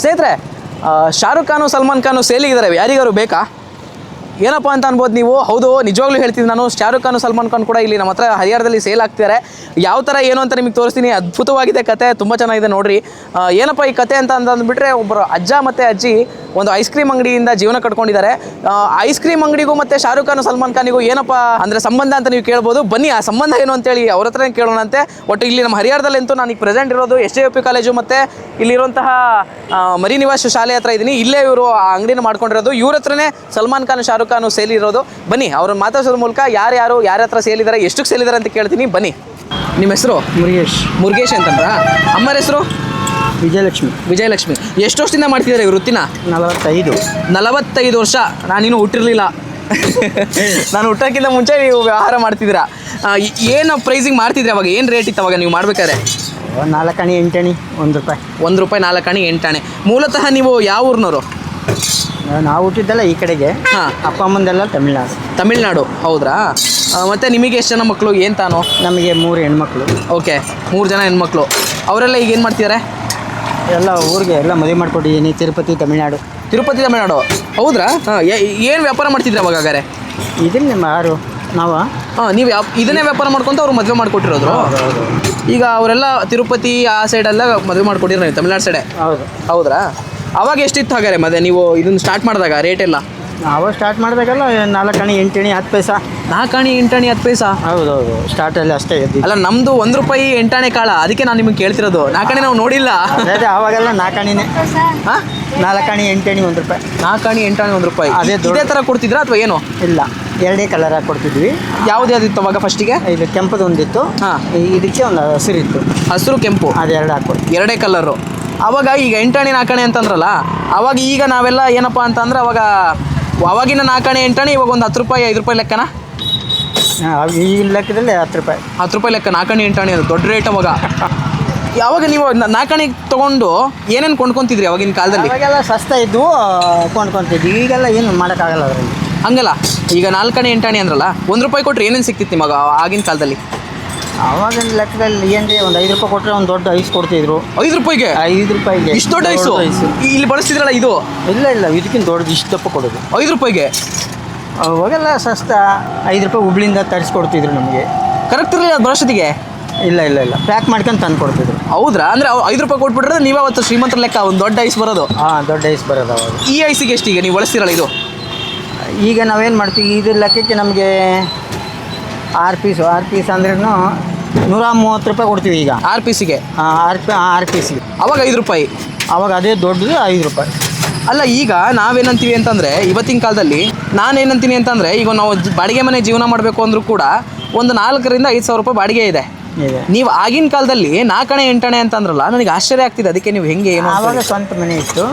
ಸ್ನೇಹಿತರೆ ಶಾರುಖ್ ಖಾನು ಸಲ್ಮಾನ್ ಖಾನು ಸೇಲಿಗಿದ್ದಾರೆ. ಯಾರಿಗಾರು ಬೇಕಾ? ಏನಪ್ಪ ಅಂತ ಅನ್ಬೋದು ನೀವು? ಹೌದು, ನಿಜವಾಗ್ಲೂ ಹೇಳ್ತೀನಿ ನಾನು. ಶಾರುಖ್ ಖಾನ್, ಸಲ್ಮಾನ್ ಖಾನ್ ಕೂಡ ಇಲ್ಲಿ ನಮ್ಮ ಹತ್ರ ಹರಿಹರದಲ್ಲಿ ಸೇಲ್ ಆಗ್ತಿದ್ದಾರೆ ಯಾವ ಥರ ಏನು ಅಂತ ನಿಮಗೆ ತೋರಿಸ್ತೀನಿ. ಅದ್ಭುತವಾಗಿದೆ ಕತೆ, ತುಂಬ ಚೆನ್ನಾಗಿದೆ ನೋಡ್ರಿ. ಏನಪ್ಪ ಈ ಕತೆ ಅಂತ ಅಂದ್ಬಿಟ್ರೆ ಒಬ್ಬರು ಅಜ್ಜ ಮತ್ತು ಅಜ್ಜಿ ಒಂದು ಐಸ್ ಕ್ರೀಮ್ ಅಂಗಡಿಯಿಂದ ಜೀವನ ಕಟ್ಕೊಂಡಿದ್ದಾರೆ. ಐಸ್ ಕ್ರೀಮ್ ಅಂಗಡಿಗೂ ಮತ್ತು ಶಾರುಖ್ ಖಾನ್, ಸಲ್ಮಾನ್ ಖಾನಿಗೂ ಏನಪ್ಪ ಅಂದರೆ ಸಂಬಂಧ ಅಂತ ನೀವು ಕೇಳ್ಬೋದು. ಬನ್ನಿ, ಆ ಸಂಬಂಧ ಏನು ಅಂತೇಳಿ ಅವ್ರ ಹತ್ರನೇ ಕೇಳೋಣಂತೆ ಒಟ್ಟು ಇಲ್ಲಿ ನಮ್ಮ ಹರಿಹರದಲ್ಲಂತೂ ನಾನು ಈಗ ಪ್ರೆಸೆಂಟ್ ಇರೋದು ಎಸ್ ಜೆ ಪಿ ಕಾಲೇಜು ಮತ್ತು ಇಲ್ಲಿರುವಂತಹ ಮರಿನಿವಾಸ್ ಮರಿ ಶಾಲೆ ಹತ್ರ ಇದ್ದೀನಿ. ಇಲ್ಲೇ ಇವರು ಆ ಅಂಗಡಿನ ಮಾಡ್ಕೊಂಡಿರೋದು. ಇವ್ರ ಹತ್ರನೇ ಸಲ್ಮಾನ್ ಖಾನ್, ಶಾರುಖ್ ಖಾನ್ ಸೇಲ್ ಇರೋದು ಬನ್ನಿ ಅವ್ರನ್ನ ಮಾತಾಡೋದ್ರ ಮೂಲಕ ಯಾರ್ಯಾರು ಯಾರ ಹತ್ರ ಸೇಲ್ ಇದ್ದಾರೆ ಎಷ್ಟಕ್ಕೆ ಸೇಲ್ ಇದ್ದಾರೆ ಅಂತ ಕೇಳ್ತೀನಿ. ಬನ್ನಿ. ನಿಮ್ಮ ಹೆಸರು? ಮುರುಗೇಶ್. ಮುರುಗೇಶ್ ಅಂತಂದ್ರ? ಅಮ್ಮರ ಹೆಸರು? ವಿಜಯಲಕ್ಷ್ಮಿ. ವಿಜಯಲಕ್ಷ್ಮಿ. ಎಷ್ಟು ವರ್ಷದಿಂದ ಮಾಡ್ತಿದ್ದಾರೆ ಈ ವೃತ್ತಿನ? ನಲವತ್ತೈದು. ನಲವತ್ತೈದು ವರ್ಷ. ನಾನಿನ್ನೂ ಹುಟ್ಟಿರ್ಲಿಲ್ಲ. ನಾನು ಹುಟ್ಟೋಕ್ಕಿಂತ ಮುಂಚೆ ನೀವು ವ್ಯವಹಾರ ಮಾಡ್ತಿದ್ದೀರಾ. ಏನು ಪ್ರೈಸಿಂಗ್ ಮಾಡ್ತಿದ್ರಿ ಅವಾಗ? ಏನು ರೇಟ್ ಇತ್ತು ಅವಾಗ ನೀವು ಮಾಡ್ಬೇಕಾದ್ರೆ? ನಾಲ್ಕಣಿ ಎಂಟಣಿ ಒಂದು ರೂಪಾಯಿ. ಒಂದು ರೂಪಾಯಿ ನಾಲ್ಕು ಅಣಿ ಎಂಟಾಣೆ. ಮೂಲತಃ ನೀವು ಯಾವ ಊರಿನವರು? ನಾವು ಹುಟ್ಟಿದ್ದೆಲ್ಲ ಈ ಕಡೆಗೆ. ಹಾಂ. ಅಪ್ಪ ಅಮ್ಮಂದೆಲ್ಲ ತಮಿಳ್ನಾಡು. ತಮಿಳ್ನಾಡು ಹೌದ್ರಾ? ಆ, ಮತ್ತೆ ನಿಮಗೆ ಎಷ್ಟು ಜನ ಮಕ್ಕಳು ಏನು ತಾನು? ನಮಗೆ ಮೂರು ಹೆಣ್ಮಕ್ಳು. ಓಕೆ ಮೂರು ಜನ ಹೆಣ್ಮಕ್ಳು. ಅವರೆಲ್ಲ ಈಗ ಏನು ಮಾಡ್ತಿದ್ದಾರೆ ಎಲ್ಲ ಊರಿಗೆ ಎಲ್ಲ ಮದುವೆ ಮಾಡ್ಕೊಟ್ಟಿದ್ದೀನಿ ತಿರುಪತಿ ತಮಿಳ್ನಾಡು. ತಿರುಪತಿ ತಮಿಳ್ನಾಡು. ಹೌದ್ರಾ? ಹಾಂ ಏನು ವ್ಯಾಪಾರ ಮಾಡ್ತಿದ್ರಿ ಅವಾಗಾರೆ ಇದನ್ನ ನಿಮ್ಮ ಯಾರು? ನಾವು? ಹಾಂ ನೀವು ಯಾವ ಇದನ್ನೇ ವ್ಯಾಪಾರ ಮಾಡ್ಕೊಂತ ಅವ್ರು ಮದುವೆ ಮಾಡ್ಕೊಟ್ಟಿರೋದು. ಈಗ ಅವರೆಲ್ಲ ತಿರುಪತಿ ಆ ಸೈಡೆಲ್ಲ ಮದುವೆ ಮಾಡ್ಕೊಟ್ಟಿರೋ ನೀವು ತಮಿಳ್ನಾಡು ಸೈಡೆ ಹೌದು. ಹೌದ್ರಾ? ಅವಾಗ ಎಷ್ಟಿತ್ತು ಹಾಗಾದ್ರೆ ಮತ್ತೆ ನೀವು ಇದನ್ನು ಸ್ಟಾರ್ಟ್ ಮಾಡಿದಾಗ ರೇಟ್ ಎಲ್ಲ? ನಾವು ಸ್ಟಾರ್ಟ್ ಮಾಡಿದಾಗೆಲ್ಲ ಎಂಟು ಅಣಿ ಹತ್ತು ಪೈಸಾ. ನಾಲ್ಕಾಣಿ ಎಂಟಾಣಿ ಹತ್ತು ಪೈಸಾ? ಹೌದು ಹೌದು ಸ್ಟಾರ್ಟಲ್ಲಿ ಅಷ್ಟೇ ಇದ್ದಿದ್ದು. ಅಲ್ಲ ನಮ್ದು ಒಂದು ರೂಪಾಯಿ ಎಂಟಾಣೆ ಕಾಳ ಅದಕ್ಕೆ ನಾನು ನಿಮಗೆ ಕೇಳ್ತಿರೋದು. ನಾಲ್ಕಾಣೆ ನಾವು ನೋಡಿಲ್ಲ. ಅದೇ ಅವಾಗೆಲ್ಲ ನಾಲ್ಕಾಣಿನೇ ಹಾಂ? ನಾಲ್ಕಣಿ ಎಂಟಣಿ ಒಂದು ರೂಪಾಯಿ. ನಾಲ್ಕಾಣಿ ಎಂಟಾಣಿ ಒಂದು ರೂಪಾಯಿ. ಅದೇ ದೊಡ್ಡ- ಇದೇ ಥರ ಕೊಡ್ತಿದ್ರಾ ಅಥವಾ ಏನು? ಇಲ್ಲ ಎರಡೇ ಕಲರ್ ಹಾಕಿ ಕೊಡ್ತಿದ್ವಿ. ಯಾವ್ದು ಯಾವ್ದಿತ್ತು ಅವಾಗ ಫಸ್ಟಿಗೆ ಇದು ಕೆಂಪದು ಒಂದಿತ್ತು ಹಾ. ಇದಕ್ಕೆ ಒಂದು ಹಸಿರಿತ್ತು. ಹಸಿರು ಕೆಂಪು. ಅದೆರಡು ಹಾಕ್ಕೊಡ್ತೀವಿ ಎರಡೇ ಕಲರು ಅವಾಗ ಈಗ ಎಂಟಾಣಿ ನಾಲ್ಕಾಣಿ ಅಂತಂದ್ರಲ್ಲ ಅವಾಗ ಈಗ ನಾವೆಲ್ಲ ಏನಪ್ಪ ಅಂತಂದ್ರೆ ಅವಾಗ ಅವಾಗಿನ ನಾಲ್ಕಣೆ ಎಂಟಾಣಿ ಇವಾಗ ಒಂದು ಹತ್ತು ರೂಪಾಯಿ ಐದು ರೂಪಾಯಿ ಲೆಕ್ಕನ? ಈ ಲೆಕ್ಕದಲ್ಲಿ ಹತ್ತು ರೂಪಾಯಿ. ಹತ್ತು ರೂಪಾಯಿ ಲೆಕ್ಕ ನಾಲ್ಕಾಣಿ ಎಂಟಾಣಿ ಅದು ದೊಡ್ಡ ರೇಟ್ ಅವಾಗ. ಯಾವಾಗ ನೀವು ನಾಲ್ಕಾಣಿ ತೊಗೊಂಡು ಏನೇನು ಕೊಂಡ್ಕೊಂತಿದ್ರಿ ಅವಾಗಿನ ಕಾಲದಲ್ಲಿ? ಅವಾಗೆಲ್ಲ ಸಸ್ತಾ ಇದ್ವು ಕೊಂಡ್ಕೊಂತಿದ್ವಿ. ಈಗೆಲ್ಲ ಏನು ಮಾಡೋಕ್ಕಾಗಲ್ಲ ಅದರಲ್ಲಿ. ಹಂಗಲ್ಲ ಈಗ ನಾಲ್ಕಣೆ ಎಂಟಾಣಿ ಅಂದ್ರಲ್ಲ ಒಂದು ರೂಪಾಯಿ ಕೊಟ್ಟರೆ ಏನೇನು ಸಿಕ್ತಿತ್ತು ನಿಮಗೆ ಆಗಿನ ಕಾಲದಲ್ಲಿ? ಅವಾಗಿನ ಲೆಕ್ಕದಲ್ಲಿ ಏನ್ರಿ ಒಂದು ಐದು ರೂಪಾಯಿ ಕೊಟ್ಟರೆ ಒಂದು ದೊಡ್ಡ ಐಸ್ ಕೊಡ್ತಿದ್ರು. ಐದು ರೂಪಾಯಿಗೆ? ಐದು ರೂಪಾಯಿಗೆ. ಇಷ್ಟು ದೊಡ್ಡ ಐಸು? ಐಸು. ಇಲ್ಲಿ ಬಳಸ್ತಿದ್ರಲ್ಲ ಇದು? ಇಲ್ಲ ಇಲ್ಲ ಇದಕ್ಕಿಂತ ದೊಡ್ಡದು ಇಷ್ಟು ದಪ್ಪ ಕೊಡೋದು. ಐದು ರೂಪಾಯಿಗೆ? ಅವಾಗೆಲ್ಲ ಸಸ್ತ ಐದು ರೂಪಾಯಿ ಹುಬ್ಳಿಂದ ತರಿಸ್ಕೊಡ್ತಿದ್ರು ನಮಗೆ. ಕರೆಕ್ಟ್ ಇರಲಿಲ್ಲ ಅದು ಬರೋಷ್ಟೊತ್ತಿಗೆ ಇಲ್ಲ ಇಲ್ಲ ಇಲ್ಲ. ಪ್ಯಾಕ್ ಮಾಡ್ಕೊಂಡು ತಂದು ಕೊಡ್ತಿದ್ರು. ಹೌದ್ರಾ? ಅಂದ್ರೆ ಅವ್ ಐದು ರೂಪಾಯಿ ಕೊಟ್ಬಿಟ್ರೆ ನೀವು ಅವತ್ತು ಶ್ರೀಮಂತರ ಲೆಕ್ಕ ಒಂದು ದೊಡ್ಡ ಐಸ್ ಬರೋದು. ಹಾಂ ದೊಡ್ಡ ಐಸ್ ಬರೋದು ಅವಾಗ. ಈ ಐಸಿಗೆ ಎಷ್ಟು ಈಗ ನೀವು ಬಳಸ್ತಿರಲ್ಲ ಇದು? ಈಗ ನಾವೇನು ಮಾಡ್ತೀವಿ ಇದು ಲೆಕ್ಕಕ್ಕೆ ನಮಗೆ ಆರು ಪೀಸು. ಆರು ಪೀಸ್ ಅಂದ್ರೂ ನೂರ ಮೂವತ್ತು ರೂಪಾಯಿ ಕೊಡ್ತೀವಿ ಈಗ. ಆರ್ ಪಿ ಸಿಗೆ? ಹಾಂ R P R P C. ಅವಾಗ ಐದು ರೂಪಾಯಿ? ಅವಾಗ ಅದೇ ದೊಡ್ಡದು ಐದು ರೂಪಾಯಿ. ಅಲ್ಲ ಈಗ ನಾವೇನಂತೀವಿ ಅಂತಂದರೆ ಇವತ್ತಿನ ಕಾಲದಲ್ಲಿ ನಾನೇನಂತೀನಿ ಅಂತಂದರೆ ಈಗ ನಾವು ಬಾಡಿಗೆ ಮನೆ ಜೀವನ ಮಾಡಬೇಕು ಅಂದರೂ ಕೂಡ ಒಂದು ನಾಲ್ಕರಿಂದ ಐದು ಸಾವಿರ ರೂಪಾಯಿ ಬಾಡಿಗೆ ಇದೆ. ನೀವು ಆಗಿನ ಕಾಲದಲ್ಲಿ ನಾಲ್ಕಣೆ ಎಂಟಣೆ ಅಂತಂದ್ರಲ್ಲ ನನಗೆ ಆಶ್ಚರ್ಯ ಆಗ್ತಿದೆ ಅದಕ್ಕೆ ನೀವು ಹೆಂಗೆ ಏನು ಆವಾಗ ಸ್ವಂತ ಮನೆ ಇತ್ತು.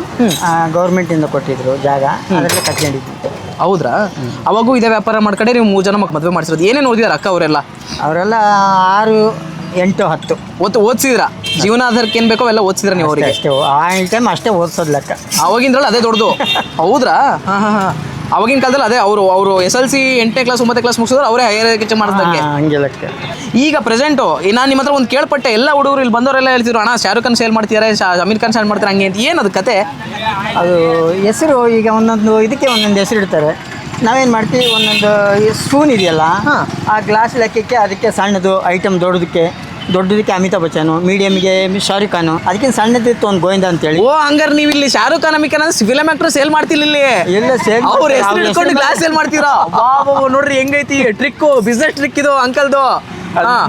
ಗೌರ್ಮೆಂಟಿಂದ ಕೊಟ್ಟಿದ್ರು ಜಾಗ ಅದರಲ್ಲಿ ಕಟ್ಕೊಂಡಿದ್ವಿ. ಹೌದ್ರಾ? ಅವಾಗೂ ಇದೇ ವ್ಯಾಪಾರ ಮಾಡ್ಕೊಂಡೆ ನೀವು ಮೂರು ಜನ ಮಕ್ ಮದುವೆ ಮಾಡಿಸಿರೋದು. ಏನೇನು ಓದಿದಾರೆ ಅಕ್ಕ ಅವರೆಲ್ಲ? ಅವರೆಲ್ಲ ಆರು ಎಂಟು ಹತ್ತು. ಒತ್ತು ಓದಿಸಿದ್ರ? ಜೀವನ ಆಧಾರಕ್ಕೆ ಏನು ಬೇಕೋ ಎಲ್ಲ ಓದಿಸಿದ್ರ ನೀವು ಅವರಿಗೆ? ಅಷ್ಟೇ. ಆ ಟೈಮ್ ಅಷ್ಟೇ ಓದಿಸೋದು ಲೆಕ್ಕ. ಅವಾಗಿಂದ್ರಲ್ಲ ಅದೇ ದೊಡ್ಡದು. ಹೌದ್ರಾ? ಹಾಂ ಹಾಂ ಹಾಂ. ಅವಾಗಿನ ಕಾಲದಲ್ಲಿ ಅದೇ ಅವರು ಅವರು ಎಸ್ ಎಲ್ ಸಿ ಎಂಟನೇ ಕ್ಲಾಸ್ ಒಂಬತ್ತನೇ ಕ್ಲಾಸ್ ಮುಗಿಸಿದ್ರೆ ಅವರೇ ಹೈಯರ್ ಎಜುಕೇಶನ್ ಮಾಡಿದಂಗೆ ಹಾ, ಹಂಗೆ ಲೆಕ್ಕ. ಈಗ ಪ್ರೆಸೆಂಟು ನಾನು ನಿಮ್ಮ ಹತ್ರ ಒಂದು ಕೇಳ್ಪಟ್ಟೆ ಎಲ್ಲ ಹುಡುಗರು ಇಲ್ಲಿ ಬಂದವರೆಲ್ಲ ಹೇಳ್ತಿದ್ರು ಅಣ್ಣ ಶಾರುಖ್ ಖಾನ್ ಸೇಲ್ ಮಾಡ್ತಿದ್ದಾರೆ ಶಾ ಅಮೀರ್ ಖಾನ್ ಸೇಲ್ ಮಾಡ್ತಾರೆ ಹಂಗೆ ಅಂತ. ಏನು ಅದು ಕತೆ? ಅದು ಹೆಸರು ಈಗ ಒಂದೊಂದು ಇದಕ್ಕೆ ಒಂದೊಂದು ಹೆಸರು ಇಡ್ತಾರೆ. ನಾವೇನು ಮಾಡ್ತೀವಿ ಒಂದೊಂದು ಸ್ಪೂನ್ ಇದೆಯಲ್ಲ ಆ ಗ್ಲಾಸ್ ಲೆಕ್ಕಕ್ಕೆ ಅದಕ್ಕೆ ಸಣ್ಣದು ಐಟಮ್ ದೊಡ್ಡದಕ್ಕೆ ದೊಡ್ಡದಕ್ಕೆ ಅಮಿತಾಬ್ ಬಚ್ಚನು ಮೀಡಿಯಮ್ಗೆ ಶಾರುಖ್ ಖಾನು ಅದಕ್ಕೆ ಸಣ್ಣದಿತ್ತು ಒಂದು ಗೋವಿಂದ ಅಂತೇಳಿ. ಓ ಹಂಗಾರೆ ನೀವು ಇಲ್ಲಿ ಶಾರುಖ್ ಖಾನ್ ಅಮಿಕ ಫಿಲಮ್ ಆಕ್ಟರ್ ಸೇಲ್ ಮಾಡ್ತಿಲ್ಲ ಇಲ್ಲಿ? ಎಲ್ಲ ಸೇಲ್ ಅವ್ರ ಹೆಸರು ಇಟ್ಕೊಂಡು ಗ್ಲಾಸ್ ಸೇಲ್ ಮಾಡ್ತೀರಾ? ನೋಡ್ರಿ ಹೆಂಗೈತಿ? ಟ್ರಿಕ್ ಬಿಸ್ನೆಸ್ ಟ್ರಿಕ್ ಇದು ಅಂಕಲ್ದು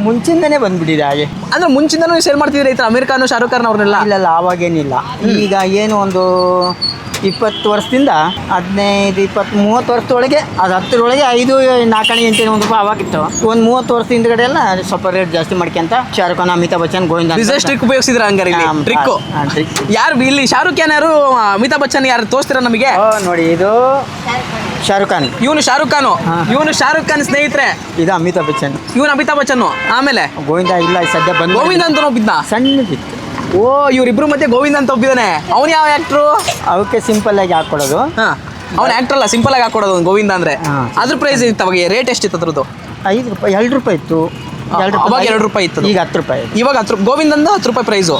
ಮುಂಚಿಂದನೇ ಬಂದ್ಬಿಟ್ಟಿದೆ ಹಾಗೆ. ಅಂದ್ರೆ ಮುಂಚಿಂದನೂ ಸೇಲ್ ಮಾಡ್ತಿದ್ರೆ ಅಮೀರ್ ಖಾನ್ ಶಾರುಖ್ ಖಾನ್ ಅವ್ರನ್ನೆಲ್ಲ? ಇಲ್ಲ ಆವಾಗೇನಿಲ್ಲ ಈಗ ಏನು ಒಂದು ಇಪ್ಪತ್ತು ವರ್ಷದಿಂದ ಹದಿನೈದು ಇಪ್ಪತ್ತು ಮೂವತ್ತು ವರ್ಷದೊಳಗೆ ಅದು ಹತ್ತರೊಳಗೆ ಐದು ನಾಲ್ಕಣೆ ಎಂಟು ಒಂದು ರೂಪಾಯಿ ಅವಾಗಿತ್ತು ಒಂದು ಮೂವತ್ತು ವರ್ಷದ ಹಿಂದ್ಗಡೆ ಎಲ್ಲ ಸ್ವಲ್ಪ ರೇಟ್ ಜಾಸ್ತಿ ಮಾಡ್ಕೊಂತ ಶಾರುಖ್ ಖಾನ್ ಅಮಿತಾಬ್ ಬಚ್ಚನ್ ಗೋವಿಂದ ಬಿಸ್ನೆಸ್ ಟ್ರಿಕ್ ಉಪಯೋಗಿಸಿದ್ರ ಹಂಗಾರೆ ಟ್ರಿಕ್. ಯಾರು ಇಲ್ಲಿ ಶಾರುಖ್ ಖಾನ್ ಯಾರು ಅಮಿತಾಬ್ ಬಚ್ಚನ್ ಯಾರು ತೋರಿಸ್ತೀರಾ ನಮಗೆ? ನೋಡಿ ಇದು ಶಾರುಖ್ ಖಾನ್. ಇವನು ಶಾರುಖ್ ಖಾನು. ಹಾ. ಇವನು ಶಾರುಖ್ ಖಾನ್ ಸ್ನೇಹಿತರೆ. ಇದು ಅಮಿತಾಬ್ ಬಚ್ಚನ್. ಇವನು ಅಮಿತಾಬ್ ಬಚ್ಚನ್ ಆಮೇಲೆ? ಗೋವಿಂದ ಇಲ್ಲ ಸದ್ಯ ಬಂದ್ ಗೋವಿಂದ ಅಂತ ಒಬ್ಬಿದ್ನ ಸಣ್ಣದಿತ್ತು. ಓ ಇವ್ರಿಬ್ರು ಮತ್ತೆ ಗೋವಿಂದ ಅಂತ ಒಬ್ಬಿದಾನೆ. ಅವನು ಯಾವ ಆಕ್ಟ್ರು ಅವಕ್ಕೆ ಸಿಂಪಲ್ ಆಗಿ ಹಾಕೊಡೋದು. ಹಾ. ಅವ್ನು ಆಕ್ಟರ್ ಅಲ್ಲ ಸಿಂಪಲ್ ಆಗಿ ಹಾಕೊಡೋದು ಅವ್ನು ಗೋವಿಂದ ಅಂದ್ರೆ. ಹಾ. ಅದ್ರ ಪ್ರೈಸ್ ಇತ್ತು ಅವಾಗ ರೇಟ್ ಎಷ್ಟಿತ್ತು ಅದ್ರದ್ದು? ಐದು ರೂಪಾಯಿ ಎರಡು ರೂಪಾಯಿ ಇತ್ತು. ಎರಡು ಅವಾಗ ಎರಡು ರೂಪಾಯಿ ಇತ್ತು ಈಗ ಹತ್ತು ರೂಪಾಯಿ ಇವಾಗ ಹತ್ತು ಗೋವಿಂದಂದ ಹತ್ತು ರೂಪಾಯಿ ಪ್ರೈಸು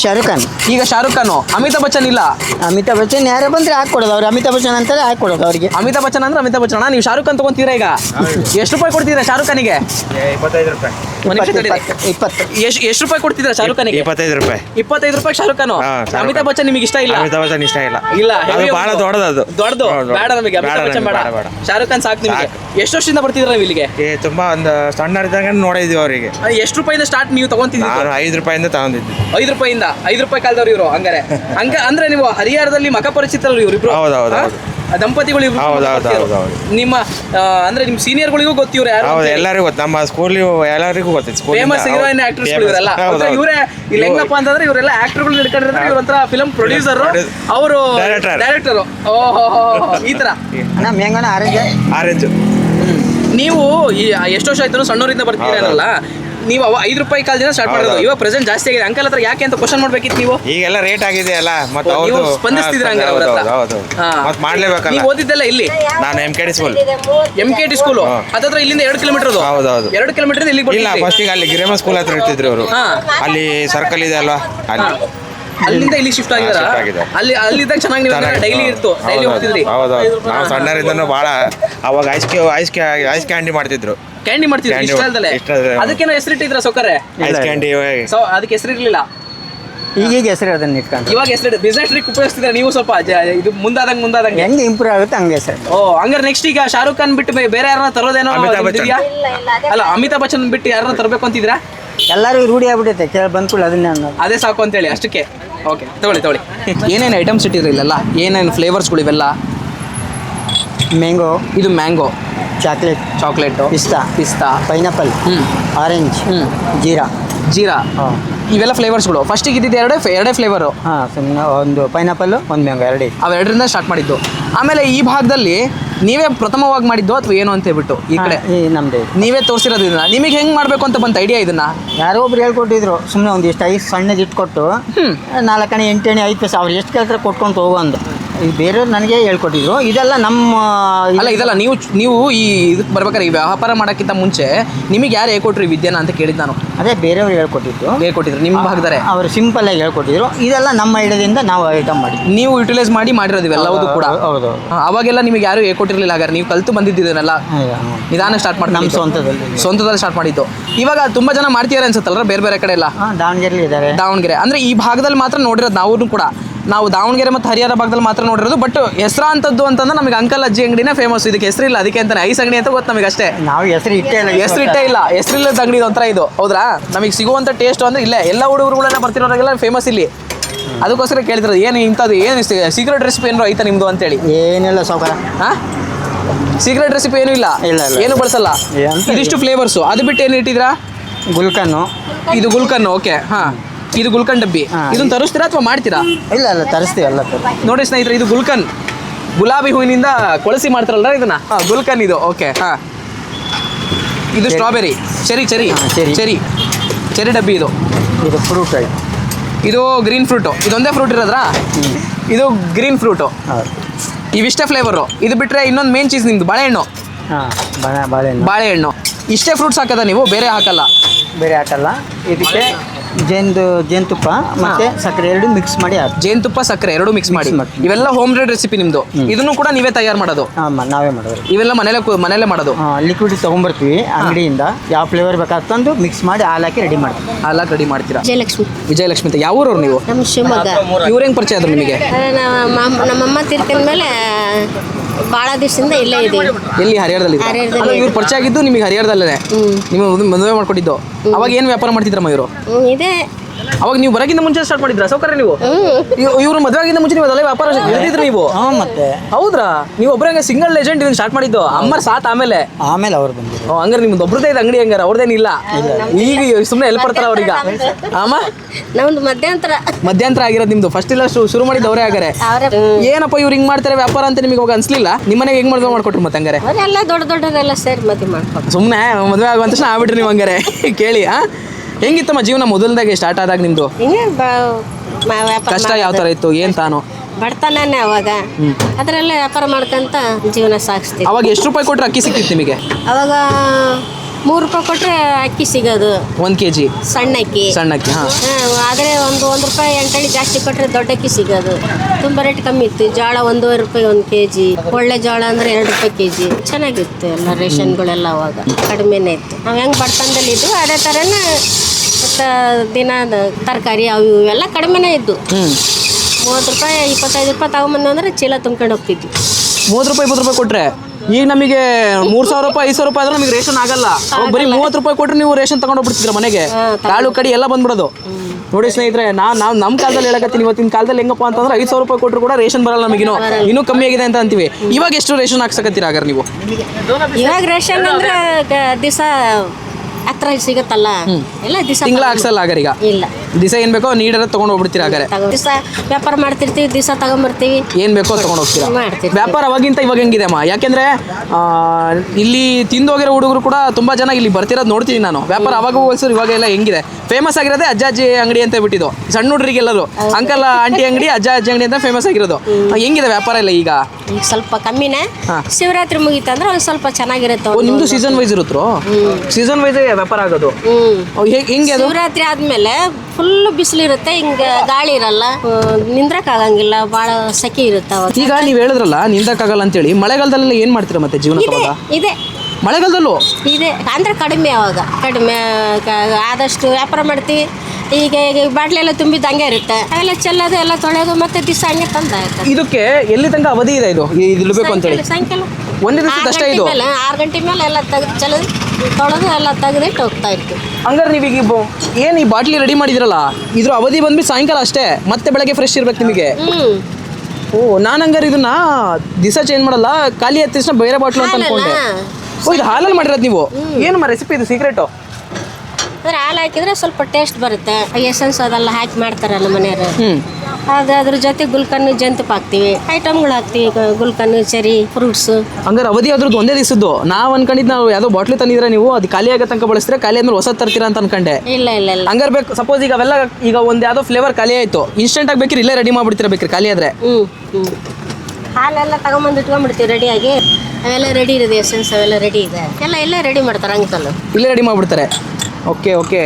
ಶಾರುಖ್ ಖಾನ್. ಈಗ ಶಾರುಖ್ ಖಾನ್. ಅಮಿತಾಬ್ ಬಚ್ಚನ್ ಇಲ್ಲ. ಅಮಿತಾಬ್ ಬಚ್ಚನ್ ಯಾರೇ ಬಂದ್ರೆ ಹಾಕೊಡೋದು ಅವ್ರು ಅಮಿತಾಬ್ ಬಚ್ಚನ್ ಅಂತಾರೆ ಹಾಕೊಡೋದು ಅವರಿಗೆ. ಅಮಿತಾಬ್ ಬಚ್ಚನ್ ಅಂದ್ರೆ ಅಮಿತಾಬ್ ಬಚ್ಚನ್. ನೀವು ಶಾರುಖ್ ಖಾನ್ ತಗೊಂತೀರಾ ಈಗ? ಎಷ್ಟು ರೂಪಾಯಿ ಕೊಡ್ತೀರಾ ಶಾರುಖ್ ಖಾನಿಗೆ? ಇಪ್ಪತ್ತೈದು ರೂಪಾಯಿ. ಇಪ್ಪತ್ತು ಎಷ್ಟು ಎಷ್ಟು ರೂಪಾಯಿ ಕೊಡ್ತಿದ್ರ ಶಾರುಖ್ ಖಾನಿಗೆ? ಇಪ್ಪತ್ತೈದು ರೂಪಾಯಿ. ಇಪ್ಪತ್ತೈದು ರೂಪಾಯಿ ಶಾರುಖ್ ಖಾನ್? ಅಮಿತಾಬ್ ಬಚ್ಚನ್ ನಿಮಗೆ ಇಷ್ಟ ಇಲ್ಲ? ಅಮಿತಾಬ್ ಬಚ್ಚನ್ ಇಷ್ಟ ಇಲ್ಲ. ಇಲ್ಲ ಬಹಳ ದೊಡ್ಡದು ಅದು. ದೊಡ್ಡದು. ಬೇಡ ನಮಗೆ ಅಮಿತಾಬ್ ಬಚ್ಚನ್ ಬೇಡ. ಶಾರುಖ್ ಖಾನ್ ಸಾಕು ನಿಮಗೆ. ಎಷ್ಟು ವರ್ಷದಿಂದ ಬರ್ತಿದ್ರ ನೀವು ಇಲ್ಲಿಗೆ? ಏ ತುಂಬಾ ಒಂದು ಸಣ್ಣರಿದ್ದಾಗ ನೋಡಿದ್ವಿ ಅವರಿಗೆ. ಅದು ಎಷ್ಟು ರೂಪಾಯಿಂದ ಸ್ಟಾರ್ಟ್ ನೀವು ತಗೊಂತಿದ್ದೀರಿ? ನಾನು ಐದು ರೂಪಾಯಿಂದ ತಗೊಂಡಿದ್ದೆ. ಐದು ರೂಪಾಯಿಂದ ಐದು ರೂಪಾಯಿ ಕಾಲದವ್ರು ಇವರು ಹಂಗಾರೆ. ಹಂಗ ಅಂದ್ರೆ ನೀವು ಹರಿಹರದಲ್ಲಿ ಮಖ ಪರಿಚಿತರು ಇವ್ರು ಇಬ್ರು. ಹೌದು, ಹೌದು, ದಂಪತಿಗಳು ಇಬ್ರು ಹೌದು, ಹೌದು. ಹೌದು, ಹೌದು. ನಿಮ್ಮ ಆ, ಅಂದ್ರೆ ನಿಮ್ಮ ಸೀನಿಯರ್ಗಳಿಗೂ ಗೊತ್ತಿವ್ರು ಯಾರು ಹೌದು ಎಲ್ಲರಿಗೂ ಗೊತ್ತು. ನಮ್ಮ ಸ್ಕೂಲ್ ಎಲ್ಲರಿಗೂ ಗೊತ್ತಿತ್ತು ಸ್ಕೂಲ್ ಫೇಮಸ್ ಹೀರೋಯಿನ್ ಆಕ್ಟರ್ಸ್ ಇವರೆಲ್ಲ ಇವರೇ ಇಲ್ಲಿ ಹೆಂಗಪ್ಪ ಅಂತಂದ್ರೆ ಇವರೆಲ್ಲ ಆಕ್ಟರ್ಗಳು ಹಿಡ್ಕೊಂಡಿರ್ತಾರೆ. ಇವ್ರ ಒಂಥರ ಫಿಲಂ ಪ್ರೊಡ್ಯೂಸರ್. ಅವರು Director. ಡೈರೆಕ್ಟರ್ ಓಹೋ ಈ ತರ. ಅಣ್ಣ ಮ್ಯಾಂಗೋನ ಆರೆಂಜ್ ಆರೆಂಜು ನೀವು ಈ ಎಷ್ಟು ವರ್ಷ ಆಯ್ತು ಸಣ್ಣವರಿಂದ ಬರ್ತೀರಲ್ಲ ನೀವು ಅವ ಐದು ರೂಪಾಯಿ ಕಾಲ ದಿನ ಸ್ಟಾರ್ಟ್ ಮಾಡೋದು. ಇವಾಗ ಪ್ರೆಸೆಂಟ್ ಜಾಸ್ತಿ ಆಗಿದೆ. ಅಂಕಲ್ ಹತ್ರ ಯಾಕೆ ಅಂತ ಕ್ವಶನ್ ಮಾಡ್ಬೇಕಿತ್ತು ನೀವು? ಈಗೆಲ್ಲ ರೇಟ್ ಆಗಿದೆ ಅಲ್ಲ. ಮತ್ತೆ ನೀವು ಸ್ಪಂದಿಸ್ತಿದ್ರ ಹಂಗಾರೆ ಅವ್ರ ಹತ್ರ? ಹೌದು. ಮತ್ತೆ ಮಾಡ್ಲೇಬೇಕಲ್ಲ. ನೀವು ಓದಿದ್ದೆಲ್ಲ ಇಲ್ಲಿ ನಾನು M K D school M K D school. ಹತ್ತತ್ರ ಇಲ್ಲಿಂದ ಎರಡು ಕಿಲೋಮೀಟರ್ ಅದು ಹೌದು, ಹೌದು. ಎರಡು ಕಿಲೋಮೀಟರ್ ಇಲ್ಲಿಗೆ ಇಲ್ಲ ಫಸ್ಟ್ ಫಸ್ಟಿಗೆ ಅಲ್ಲಿ ಗಿರೇಮ ಸ್ಕೂಲ್ ಹತ್ರ ಇರ್ತಿದ್ರು ಅವರು. ಅಲ್ಲಿ ಸರ್ಕಲ್ ಇದೆ ಅಲ್ವಾ? ಅಲ್ಲಿ. ಅಲ್ಲಿಂದ ಇಲ್ಲಿ ಶಿಫ್ಟ್ ಆಗಿದಾರ? shift ಆಗಿದ್ದಾರೆ. ಅಲ್ಲಿ ಅಲ್ಲಿಂದ ಚೆನ್ನಾಗಿ ನೀವು ಚೆನ್ನಾಗಿ- ಡೈಲಿ ಇತ್ತು ಡೈಲಿ ಹೋಗ್ತಿದ್ರಿ. ನಾವು ಸಣ್ಣರಿಂದನೂ ಭಾಳ ಅವಾಗ ಐಸ್ ಕ್ಯೂ ಐಸ್ ಕ್ಯಾ ಐಸ್ ಕ್ಯಾಂಡಿ ಮಾಡ್ತಿದ್ರು. ಕ್ಯಾಂಡಿ ಮಾಡ್ತಿದ್ರಿ Candy ಅದಕ್ಕೇನ ಇಷ್ಟಲ್ದಲೆ. ಅದಕ್ಕೇನೋ ಹೆಸರಿಟ್ಟಿದ್ರ ಸೊಕ್ಕರೆ ಐಸ್ ಕ್ಯಾಂಡಿ ಸೊ ಅದಕ್ಕೆ ಹೆಸರಿರ್ಲಿಲ್ಲ ಈಗೀಗ ಹೆಸರು ಅದನ್ನ ಇಟ್ಕೊಂಡು ಇವಾಗ ಹೆಸರು ಬಿಸ್ನೆಸ್ ಟ್ರಿಕ್ ಉಪಯೋಗಿಸ್ತಿದ್ರೆ ನೀವು ಸ್ವಲ್ಪ? ಜ- ಇದು ಮುಂದಾದಂಗೆ ಮುಂದಾದಂಗೆ. ಹೆಂಗೆ ಇಂಪ್ರೂವ್ ಆಗುತ್ತೆ ಹಂಗೆ ಹೆಸರು ಓ ಹಂಗಾರೆ ನೆಕ್ಸ್ಟ್ ಈಗ ಶಾರುಖ್ ಖಾನ್ ಬಿಟ್ಟು ಬೇ- ಬೇರೆ ಯಾರನ್ನ ತರೋದೇನೋ ಅಮಿತಾಬ್ ಬಚ್ಚನ್. ಇದೆಯಾ? ಅಲ್ಲ ಅಮಿತಾಬ್ ಬಚ್ಚನ್ ಬಿಟ್ಟು ಯಾರನ್ನ ತರಬೇಕು ಅಂತಿದ್ರಾ ಎಲ್ಲರಿಗೂ ರೂಢಿ ಆಗ್ಬಿಟ್ಟೈತೆ. ಕೇಳಿ ಬಂದ್ಕೊಳ್ಳಿ ಅದನ್ನೇ ಅನ್ನೋದು. ಅದೇ ಸಾಕು ಅಂತೇಳಿ ಅಷ್ಟಕ್ಕೆ. ಓಕೆ ತಗೊಳ್ಳಿ ತಗೊಳ್ಳಿ. ಏನೇನು ಐಟಮ್ಸ್ ಇಟ್ಟಿರಲಿಲ್ಲ ಇಲ್ಲೆಲ್ಲ? ಏನೇನು ಫ್ಲೇವರ್ಸ್ಗಳು ಇವೆಲ್ಲ? ಮ್ಯಾಂಗೋ ಇದು ಮ್ಯಾಂಗೋ ಚಾಕ್ಲೇಟ್ ಚಾಕ್ಲೇಟು ಪಿಸ್ತಾ ಪಿಸ್ತಾ ಪೈನಾಪಲ್ ಹ್ಞೂ ಆರೆಂಜ್ ಹ್ಞೂ ಜೀರಾ. ಜೀರಾ. ಹಾಂ. ಇವೆಲ್ಲ ಫ್ಲೇವರ್ಸ್ಗಳು ಫಸ್ಟಿಗೆ ಇದ್ದಿದ್ದು ಎರಡೇ ಎರಡೇ ಫ್ಲೇವರು ಹಾಂ ಒಂದು ಪೈನಾಪಲ್ಲು ಒಂದು ಮ್ಯಾಂಗೋ ಎರಡೇ. ಅವೆರಡರಿಂದ ಸ್ಟಾರ್ಟ್ ಮಾಡಿದ್ದು. ಆಮೇಲೆ ಈ ಭಾಗದಲ್ಲಿ ನೀವೇ ಪ್ರಥಮವಾಗಿ ಮಾಡಿದ್ದು ಅಥವಾ ಏನು ಅಂತ ಹೇಳ್ಬಿಟ್ಟು ಈ ಕಡೆ? ಈ ನಮ್ಮದೇ ನೀವೇ ತೋರಿಸಿರೋದು ಇದನ್ನ ನಿಮಗೆ ಹೆಂಗ್ ಮಾಡ್ಬೇಕು ಅಂತ ಬಂತ ಐಡಿಯಾ ಇದನ್ನ? ಯಾರೋ ಒಬ್ರು ಹೇಳ್ಕೊಟ್ಟಿದ್ರು ಸುಮ್ಮನೆ ಒಂದಿಷ್ಟು ಐದು ಸಣ್ಣದು ಇಟ್ಕೊಟ್ಟು ನಾಲ್ಕಣೆ ಎಂಟಣೆ ಐದು ಪೈಸೆ ಅವ್ರು ಎಷ್ಟು ಕೇಳ್ತಾರೆ ಕೊಟ್ಕೊಂಡು ಹೋಗು ಅಂದು ಬೇರೆಯವ್ರು ನನಗೆ ಹೇಳ್ಕೊಟ್ಟಿದ್ರು. ಇದೆಲ್ಲ ನಮ್ಮ ಅಲ್ಲ ಇದೆಲ್ಲ ನೀವು ನೀವು ಈ ಇದಕ್ಕೆ ಬರ್ಬೇಕಾದ್ರೆ ಈ ವ್ಯಾಪಾರ ಮಾಡೋಕ್ಕಿಂತ ಮುಂಚೆ ನಿಮಗೆ ಯಾರು ಹೇಳ್ಕೊಟ್ರಿ ವಿದ್ಯೆನ ಅಂತ ಕೇಳಿದ್ದು ನಾನು. ಅದೇ ಬೇರೆಯವ್ರು ಹೇಳ್ಕೊಟ್ಟಿದ್ದು. ಹೇಳ್ಕೊಟ್ಟಿದ್ರು ನಿಮ್ಮ ಭಾಗದಾರೆ. ಅವರು ಸಿಂಪಲ್ ಆಗಿ ಹೇಳ್ಕೊಟ್ಟಿದ್ರು. ಇದೆಲ್ಲ ನಮ್ಮ ಐಡಿಯಾದಿಂದ ನಾವು ಐಟಮ್ ಮಾಡಿ ನೀವು ಯುಟಿಲೈಸ್ ಮಾಡಿ ಮಾಡಿರೋದು ಇವೆಲ್ಲವೂ ಕೂಡ. ಹೌದು ಅವಾಗೆಲ್ಲ ನಿಮಗೆ ಯಾರು ಹೇಳ್ಕೊಟ್ಟಿರ್ಲಿಲ್ಲ ಹಾಗಾದ್ರೆ ನೀವು ಕಲ್ತು ಬಂದಿದ್ದೀರಲ್ಲ ನಿಧಾನ ಸ್ಟಾರ್ಟ್ ಮಾಡಿ ನಮ್ಮ ಸ್ವಂತದಲ್ಲಿ. ಸ್ವಂತದಲ್ಲಿ ಸ್ಟಾರ್ಟ್ ಮಾಡಿದ್ದು. ಇವಾಗ ತುಂಬಾ ಜನ ಮಾಡ್ತಿದ್ದಾರೆ ಅನ್ಸುತ್ತಲ್ಲ ಬೇರೆ ಬೇರೆ ಕಡೆ ಎಲ್ಲ? ದಾವಣಗೆರೆ ಇದ್ದಾರೆ. ದಾವಣಗೆರೆ. ಅಂದ್ರೆ ಈ ಭಾಗದಲ್ಲಿ ಮಾತ್ರ ನೋಡಿರೋದು ನಾವು ಕೂಡ. ನಾವು ದಾವಣಗೆರೆ ಮತ್ತು ಹರಿಹರ ಭಾಗದಲ್ಲಿ ಮಾತ್ರ ನೋಡಿರೋದು ಬಟ್ ಹೆಸರಾಂತದ್ದು ಅಂತಂದ್ರೆ ನಮಗೆ ಅಂಕಲ್ ಅಜ್ಜಿ ಅಂಗಡಿನೇ ಫೇಮಸ್ ಇದಕ್ಕೆ ಹೆಸರಿಲ್ಲ ಅದಕ್ಕೆ ಅಂತಾನೆ. ಐಸ್ ಅಂಗಡಿ ಅಂತ ಗೊತ್ತು ನಮಗೆ ಅಷ್ಟೇ ನಾವು ಹೆಸರು ಇಟ್ಟೇ ಇಲ್ಲ ಹೆಸರು ಇಟ್ಟೇ ಇಲ್ಲ. ಹೆಸರಿಲ್ಲದ ಅಂಗಡಿ ಒಂಥರ ಇದು. ಹೌದ್ರಾ? ನಮಗೆ ಸಿಗುವಂಥ ಟೇಸ್ಟ್ ಅಂದರೆ ಇಲ್ಲೇ ಎಲ್ಲ ಹುಡುಗರುಗಳೆಲ್ಲ ಬರ್ತಿರೋರಾಗೆಲ್ಲ ಫೇಮಸ್ ಇಲ್ಲಿ. ಅದಕ್ಕೋಸ್ಕರ ಕೇಳ್ತಿರೋದು ಏನು ಇಂಥದ್ದು ಏನು ಸೀಕ್ರೆಟ್ ರೆಸಿಪಿ ಏನಾರು ಐತ ನಿಮ್ಮದು ಅಂತೇಳಿ? ಏನಿಲ್ಲ ಸೌಕರ್ಯ ಹಾಂ? ಸೀಕ್ರೆಟ್ ರೆಸಿಪಿ ಏನು ಇಲ್ಲ. ಇಲ್ಲ. ಏನು ಬಳಸಲ್ಲ. ಇದಿಷ್ಟು ಫ್ಲೇವರ್ಸು ಅದು ಬಿಟ್ಟು ಏನು ಇಟ್ಟಿದ್ರಾ ಗುಲ್ಕನ್ನು. ಇದು ಗುಲ್ಕನ್ ಓಕೆ ಹಾಂ. ಇದು ಗುಲ್ಕನ್ ಡಬ್ಬಿ. ಇದನ್ನ ತರಿಸ್ತೀರಾ ಅಥವಾ ಮಾಡ್ತೀರಾ? ಇಲ್ಲ ಅಲ್ಲ ತರಿಸ್ತೀವಿ ಎಲ್ಲ ತರ ನೋಡಿ ಸ್ನೇಹಿತರೆ ಇದು ಗುಲ್ಕನ್. ಗುಲಾಬಿ ಹೂವಿನಿಂದ ಕೊಳಸಿ ಮಾಡ್ತಾರಲ್ಲ ಇದನ್ನ? ಹಾ. ಗುಲ್ಕನ್ ಇದು ಓಕೆ. ಹಾ. ಇದು ಸ್ಟ್ರಾಬೆರಿ. Cherry cherry. ಹಾ, ಚೆರಿ. ಚೆರಿ. ಚೆರಿ ಡಬ್ಬಿ ಇದು. ಇದು ಫ್ರೂಟ್ ಇದು ಗ್ರೀನ್ ಫ್ರೂಟು. ಇದೊಂದೇ ಫ್ರೂಟ್ ಇರೋದ್ರಾ? ಇದು ಗ್ರೀನ್ ಫ್ರೂಟು. ಹೌದು. ಇವಿಷ್ಟೇ ಫ್ಲೇವರು ಇದು ಬಿಟ್ಟರೆ ಇನ್ನೊಂದು ಮೇನ್ ಚೀಸ್ ನಿಮ್ದು ಬಾಳೆಹಣ್ಣು. ಹಾಂ ಬಾಳೆ ಬಾಳೆಹಣ್ಣು. ಬಾಳೆಹಣ್ಣು. ಇಷ್ಟೇ ಫ್ರೂಟ್ಸ್ ಹಾಕದ ನೀವು ಬೇರೆ ಹಾಕಲ್ಲ. ಬೇರೆ ಹಾಕಲ್ಲ. ಇದಕ್ಕೆ ಜೇನ್ದು ಜೇನುತುಪ್ಪ ಮತ್ತೆ ಸಕ್ಕರೆ ಎರಡು ಮಿಕ್ಸ್ ಮಾಡಿ ಹಾಕಿ ಜೇನುತುಪ್ಪ ಸಕ್ಕರೆ ಎರಡು ಮಿಕ್ಸ್ ಮಾಡಿ. ಇವೆಲ್ಲ ಹೋಮ್ ಮೇಡ್ ರೆಸಿಪಿ ನಿಮ್ದು. ಇದನ್ನು ಕೂಡ ನೀವೇ ತಯಾರು ಮಾಡೋದು. ಹಾಂ ನಾವೇ ಮಾಡೋದು. ಇವೆಲ್ಲ ಮನೇಲೆ ಕು- ಮನೇಲೆ ಮಾಡೋದು. ಲಿಕ್ವಿಡ್ ತೊಗೊಂಬರ್ತೀವಿ ಅಂಗಡಿಯಿಂದ. ಯಾವ ಫ್ಲೇವರ್ ಬೇಕಾದ ತಂದು ಮಿಕ್ಸ್ ಮಾಡಿ ಹಾಲು ಹಾಕಿ ರೆಡಿ ಮಾಡ್ತೀವಿ. ಹಾಲ ರೆಡಿ ಮಾಡ್ತೀರಾ? ವಿಜಯಲಕ್ಷ್ಮಿ. ವಿಜಯಲಕ್ಷ್ಮಿ ಅಂತ. ಯಾವ ಊರವ್ರು ನೀವು? ನಮ್ಮ ಶಿವಮೊಗ್ಗ. ಇವ್ರ ಹೆಂಗ್ ಪರಿಚಯ ಆದ್ರು ನಿಮಗೆ? ಅದೇ ನಮ್ಮ ನಮ್ಮಮ್ಮ ತೀರ್ಕೊಂಡ ಮೇಲೆ ಭಾಳ ದಿವಸದಿಂದ ಇಲ್ಲೇ ಇದೆ ಎಲ್ಲಿ ಹರಿಹರದಲ್ಲಿ ಹರಿಹರದಲ್ಲಿ. ಇವ್ರು ಪರಿಚಯ ಆಗಿದ್ದು ನಿಮಗೆ ಹರಿಹರದಲ್ಲೇ ನಿಮ್ಮ ಮದುವೆ ಮಾಡ್ಕೊಟ್ಟಿದ್ದು. ಅವಾಗ ಏನು ವ್ಯಾಪಾರ ಮಾಡ್ತಿದ್ರಮ್ಮ ಇವರು? ಹ್ಮ್, ಇದೆ. ಅವಾಗ ನೀವು ಬರೋಕ್ಕಿಂತ ಮುಂಚೆ ಸ್ಟಾರ್ಟ್ ಮಾಡಿದ್ರ? ಸೌಕರ್ಯ ನೀವು? ಇವರು ಮದುವೆ ಆಗಿಂತ ಮುಂಚೆ ನೀವು ಅದೇ ವ್ಯಾಪಾರ ಇಳಿದಿದ್ರು ನೀವು? ಹಾಂ ಮತ್ತೆ. ಹೌದ್ರಾ? ನೀವು ಒಬ್ಬರಂಗೆ ಸಿಂಗಲ್ ಲೆಜೆಂಡ್ ಇದನ್ನ ಸ್ಟಾರ್ಟ್ ಮಾಡಿದ್ದು. ಅಮ್ಮರ್ ಸಾತ್ ಆಮೇಲೆ. ಆಮೇಲೆ ಅವ್ರು ಬಂದ್ರು ಓ, ಹಂಗಾರೆ ನಿಮ್ದು ಒಬ್ರದೇ ಇದೆ ಅಂಗಡಿ ಹಂಗಾರ ಅವ್ರದ್ದೇನಿಲ್ಲ ಈಗ ಸುಮ್ಮನೆ ಎಲ್ಲಿ ಬರ್ತಾರ ಅವ್ರೀಗ. ಅಮ್ಮ ನಮ್ದು ಮಧ್ಯಂತರ. ಮಧ್ಯಂತರ ಆಗಿರೋದು ನಿಮ್ದು. ಫಸ್ಟ್ ಇಲ್ಲ ಶು- ಶುರು ಮಾಡಿದ್ದು ಅವರೇ ಆಗಾರೆ ಅವರೇ. ಏನಪ್ಪ ಇವ್ರು ಹಿಂಗ್ ಮಾಡ್ತಾರೆ ವ್ಯಾಪಾರ ಅಂತ ನಿಮಗೆ ಅವಾಗ ಅನ್ಸ್ಲಿಲ್ಲ? ನಿಮ್ಮನೆಗೆ ಹೆಂಗ್ ಮದುವೆ ಮಾಡ್ಕೊಟ್ರು ಮತ್ತೆ ಹಂಗಾರೆ? ಅವರೆಲ್ಲ ದೊಡ್ಡ ದೊಡ್ಡ ಸೇರಿ ಮದುವೆ ಮಾಡ್ಕೊಂಡು ಸುಮ್ಮನೆ ಮದುವೆ ಆಗುವಂತ ಆಗ್ಬಿಟ್ರಿ ನೀವು ಹಂಗಾರೆ. ಕೇಳಿ ಆ? ಹೆಂಗಿತ್ತಮ್ಮ ಜೀವನ ಮೊದಲದಾಗೆ ಸ್ಟಾರ್ಟ್ ಆದಾಗ ನಿಮ್ದು? ಹಿಂಗೆ ಬ- ಮ- ವ್ಯಾಪಾರ ಕಷ್ಟ ಯಾವ ತರ ಇತ್ತು? ಏನ್ ತಾನು? ಬಡತನನೇ ಅವಾಗ. ಅದರಲ್ಲೇ ವ್ಯಾಪಾರ ಮಾಡ್ಕೊಂತ ಜೀವನ ಸಾಗಿಸ್ತೀವಿ ಅವಾಗ ಎಷ್ಟು ರೂಪಾಯಿ ಕೊಟ್ರೆ ಅಕ್ಕಿ ಸಿಕ್ತಿತ್ತು ನಿಮಗೆ? ಅವಾಗ ಮೂರು ರೂಪಾಯಿ ಕೊಟ್ಟರೆ ಅಕ್ಕಿ ಸಿಗೋದು. ಒಂದು ಕೆ ಜಿ ಸಣ್ಣ ಅಕ್ಕಿ. ಸಣ್ಣ ಅಕ್ಕಿ ಹಾಂ. ಆದರೆ ಒಂದು ಒಂದು ರೂಪಾಯಿ ಎಂಟಣಿ ಜಾಸ್ತಿ ಕೊಟ್ಟರೆ ದೊಡ್ಡ ಅಕ್ಕಿ ಸಿಗೋದು. ತುಂಬ ರೇಟ್ ಕಮ್ಮಿ ಇತ್ತು. ಜೋಳ ಒಂದೂವರೆ ರೂಪಾಯಿ ಒಂದು ಕೆ ಜಿ ಒಳ್ಳೆ ಜೋಳ ಅಂದರೆ ಎರಡು ರೂಪಾಯಿ ಕೆ ಜಿ ಚೆನ್ನಾಗಿತ್ತು ಎಲ್ಲ ರೇಷನ್ಗಳೆಲ್ಲ ಅವಾಗ. ಕಡಿಮೆನೇ ಇತ್ತು. ನಾವು ಹೆಂಗೆ ಬಡತನದಲ್ಲಿ ಇದ್ದು ಅದೇ ಥರನೇ ಮತ್ತು ದಿನ ತರಕಾರಿ ಅವು ಇವೆಲ್ಲ ಕಡಿಮೆನೇ ಇದ್ದು. ಮೂವತ್ತು ರೂಪಾಯಿ ಇಪ್ಪತ್ತೈದು ರೂಪಾಯಿ ತಗೊಂಬಂದು ಅಂದರೆ ಚೀಲ ತುಂಬ್ಕೊಂಡು ಹೋಗ್ತಿದ್ವಿ. ಮೂವತ್ತು ರೂಪಾಯಿ ಇಪ್ಪತ್ತು ರೂಪಾಯಿ ಕೊಟ್ರೆ ಈಗ ನಮಗೆ ಮೂರು ಸಾವಿರ ರೂಪಾಯಿ ಐದು ಸಾವಿರ ರೂಪಾಯಿ ಆದ್ರೆ ನಮಗೆ ರೇಷನ್ ಆಗಲ್ಲ. ಅವಾಗ ಬರೀ ಮೂವತ್ತು ರೂಪಾಯಿ ಕೊಟ್ಟರೆ ನೀವು ರೇಷನ್ ತಗೊಂಡು ಹೋಗ್ಬಿಡ್ತಿದ್ರ ಮನೆಗೆ? ಕಾಳು ಕಡಿ ಎಲ್ಲ ಬಂದ್ಬಿಡೋದು. ನೋಡಿ ಸ್ನೇಹಿತರೆ ನಾವು ನಾವು ನಮ್ಮ ಕಾಲದಲ್ಲಿ ಹೇಳಕತ್ತೀನಿ ಇವತ್ತಿನ ಕಾಲದಲ್ಲಿ ಹೆಂಗಪ್ಪ ಅಂತಂದ್ರೆ ಐದು ಸಾವಿರ ರೂಪಾಯಿ ಕೊಟ್ಟರು ಕೂಡ ರೇಷನ್ ಬರಲ್ಲ ನಮಗಿನ್ನೂ ಇನ್ನೂ. ಕಮ್ಮಿ ಆಗಿದೆ ಅಂತ ಅಂತೀವಿ. ಇವಾಗ ಎಷ್ಟು ರೇಷನ್ ಹಾಕ್ಸಕತ್ತೀರ ಹಾಗಾದ್ರೆ ನೀವು? ಇವಾಗ ರೇಷನ್ ಅಂದ್ರೆ ದಿವಸ ಹತ್ರ ಸಿಗುತ್ತಲ್ಲ. ಎಲ್ಲ ದಿವಸ ತಿಂಗಳ ಹಾಕ್ಸಲ್ಲ ಈಗ ಇಲ್ಲ. ದಿವಸ ಏನು ಬೇಕೋ ನೀಡರ ತೊಗೊಂಡು ಹೋಗ್ಬಿಡ್ತೀರ ಹಾಗಾದ್ರೆ? ದಿವಸ ವ್ಯಾಪಾರ ಮಾಡ್ತಿರ್ತೀವಿ ದಿವಸ ತಗೊಂಬರ್ತೀವಿ. ಏನು ಬೇಕೋ ತೊಗೊಂಡು ಹೋಗ್ತೀರಾ? ಮಾಡ್ತೀವಿ ವ್ಯಾಪಾರ ಅವಾಗಿಂತ ಇವಾಗ ಹೆಂಗಿದೆ ಅಮ್ಮ? ಯಾಕೆಂದ್ರೆ ಆ, ಇಲ್ಲಿ ತಿಂದು ಹೋಗಿರೋ ಹುಡುಗರು ಕೂಡ ತುಂಬಾ ಜನ ಇಲ್ಲಿ ಬರ್ತಿರೋದು ನೋಡ್ತೀನಿ ನಾನು. ವ್ಯಾಪಾರ ಅವಾಗ ಹೋಲ್ಸೋರು ಇವಾಗ ಎಲ್ಲ ಹೆಂಗಿದೆ? ಫೇಮಸ್ ಆಗಿರೋದೇ ಅಜ್ಜ ಅಜ್ಜಿ ಅಂಗಡಿ ಅಂತ ಬಿಟ್ಟಿದ್ದು ಸಣ್ಣ ಹುಡುಗರಿಗೆಲ್ಲರೂ ಅಂಕಲ್ ಆಂಟಿ ಅಂಗಡಿ ಅಜ್ಜ ಅಜ್ಜಿ ಅಂಗಡಿ ಅಂತ ಫೇಮಸ್ ಆಗಿರೋದು. ಹೆಂಗಿದೆ ವ್ಯಾಪಾರ ಎಲ್ಲ ಈಗ? ಈಗ ಸ್ವಲ್ಪ ಕಮ್ಮಿನೇ. ಹಾ. ಶಿವರಾತ್ರಿ ಮುಗೀತಂದ್ರೆ ಸ್ವಲ್ಪ ಚೆನ್ನಾಗಿರುತ್ತೆ ಓ ನಿಮ್ದು ಸೀಸನ್ ವೈಸ್ ಇರುತ್ತೋ ಸೀಸನ್ ವೈಸ್ ವ್ಯಾಪಾರ ಆಗೋದು? ಹ್ಮ್. ಓ, ಹೇಗ್- ಹೆಂಗೆ ಅದು? ಶಿವರಾತ್ರಿ ಆದ್ಮೇಲೆ ಫುಲ್ ಬಿಸಿಲಿರುತ್ತೆ ಹಿಂಗೆ ಗಾಳಿ ಇರಲ್ಲ. ನಿಂದ್ರಕ್ ಆಗಂಗಿಲ್ಲ ಬಹಳ ಸೆಕೆ ಇರುತ್ತೆ ಅವಾಗ ಈಗ ನೀವು ಹೇಳಿದ್ರಲ್ಲ ನಿಂದಕ್ಕಾಗಲ್ಲ ಅಂತೇಳಿ ಮಳೆಗಾಲದಲ್ಲೆಲ್ಲ ಏನು ಮಾಡ್ತೀರಾ ಮತ್ತೆ ಜೀವನ ಇದೆ ಮಳೆಗಾಲದಲ್ಲೂ? ಇದೆ ಅಂದ್ರೆ ಕಡಿಮೆ ಅವಾಗ. ಕಡಿಮೆ ಕ- ಆದಷ್ಟು ವ್ಯಾಪಾರ ಮಾಡ್ತೀವಿ ಈಗ ಈಗ ಬಾಟ್ಲಿ ಎಲ್ಲ ತುಂಬಿದಂಗೆ ಹಂಗೆ ಇರುತ್ತೆ. ಅವೆಲ್ಲ ಚೆಲ್ಲೋದು ಎಲ್ಲ ತೊಳೆಯೋದು ಮತ್ತೆ ದಿವಸ ಹಂಗೆ ತಂದ ಇದಕ್ಕೆ ಎಲ್ಲಿ ತಂಗ ಅವಧಿ ಇದೆ ಇದು? ಇದು ಇಡಬೇಕು ಅಂತೇಳಿ. ಸಾಯಂಕಾಲ ಒಂದೇ ದಿವಸ ಅಷ್ಟೇ ಇದು? ಮೇಲೆ ಆರು ಗಂಟೆ ಮೇಲೆ ಎಲ್ಲ ತೆಗೆದು ಚಲೋ ತೊಳೆದು ಎಲ್ಲ ತೆಗೆದಿಟ್ಟು ಹೋಗ್ತಾ ಇರ್ತೀವಿ. ಹಂಗಾರೆ ನೀವೀಗ ಏನು ಈ ಬಾಟ್ಲಿ ರೆಡಿ ಮಾಡಿದಿರಲ್ಲ ಇದ್ರ ಅವಧಿ ಬಂದ್ಬಿಟ್ಟು ಸಾಯಂಕಾಲ ಅಷ್ಟೇ ಮತ್ತೆ ಬೆಳಗ್ಗೆ ಫ್ರೆಶ್ ಇರ್ಬೇಕು ನಿಮಗೆ? ಹ್ಞೂ ಓ ನಾನು ಹಂಗಾರೆ ಇದನ್ನ ದಿವಸ ಚೇಂಜ್ ಮಾಡಲ್ಲ ಖಾಲಿ ಎದ್ದ ತಕ್ಷಣ ಬೇರೆ ಬಾಟ್ಲು ಅಂತ ಅನ್ಕೊಂಡೆ. ಓ ಇದು ಹಾಲಲ್ಲಿ ಮಾಡಿರೋದು ನೀವು? ಏನು ರೆಸಿಪಿ ಇದು ಸೀಕ್ರೆಟು ಅಂದ್ರೆ ಹಾಲು ಹಾಕಿದ್ರೆ ಸ್ವಲ್ಪ ಟೇಸ್ಟ್ ಬರುತ್ತೆ. ಎಸೆನ್ಸ್ ಅದೆಲ್ಲ ಹಾಕಿ ಮಾಡ್ತಾರಲ್ಲ ಮನೆಯವರು. ಹ್ಞೂ ಅದು ಅದ್ರ ಜೊತೆ ಗುಲ್ಕನ್ ಜಂತು ಹಾಕ್ತೀವಿ. ಐಟಮ್ಗಳು ಹಾಕ್ತೀವಿ ಗುಲ್ಕನ್ ಚೆರಿ ಫ್ರೂಟ್ಸ್ ಹಂಗಾರೆ ಅವಧಿ ಅದ್ರದ್ದು ಒಂದೇ ದಿವಸದ್ದು. ನಾವು ಅನ್ಕೊಂಡಿದ್ದು ನಾವು ಯಾವುದೋ ಬಾಟ್ಲಿ ತಂದಿದ್ರೆ ನೀವು ಅದು ಖಾಲಿ ಆಗೋ ತನಕ ಬಳಸಿದ್ರೆ ಖಾಲಿ ಅಂದ್ರೆ ಹೊಸ ತರ್ತೀರಾ ಅಂತ ಅನ್ಕೊಂಡೆ. ಇಲ್ಲ ಇಲ್ಲ ಇಲ್ಲ. ಹಂಗಾರೆ ಬೇಕು ಸಪೋಸ್ ಈಗ ಅವೆಲ್ಲ ಈಗ ಒಂದು ಯಾವುದೋ ಫ್ಲೇವರ್ ಖಾಲಿ ಆಯ್ತು. ಇನ್ಸ್ಟೆಂಟ್ ಆಗಿ ಬೇಕಿರ್ ಇಲ್ಲೇ ರೆಡಿ ಮಾಡ್ಬಿಡ್ತೀರಾ ಬೇಕ್ರಿ ಖಾಲಿ ಆದ್ರೆ? ಹ್ಞೂ ಹ್ಞೂ ಹಾಲೆಲ್ಲ ತಗೊಂಬಂದು ಇಟ್ಕೊಂಡ್ಬಿಡ್ತೀವಿ ರೆಡಿಯಾಗಿ ಅವೆಲ್ಲ ರೆಡಿ ಇದೆ ಎಸೆನ್ಸ್ ಅವೆಲ್ಲ ರೆಡಿ ಇದೆ. ಎಲ್ಲ ಇಲ್ಲೇ ರೆಡಿ ಮಾಡ್ತಾರೆ ಅಂಕಲ್. ಇಲ್ಲೇ ರೆಡಿ ಮಾಡ್ಬಿಡ್ತಾರೆ. Okay okay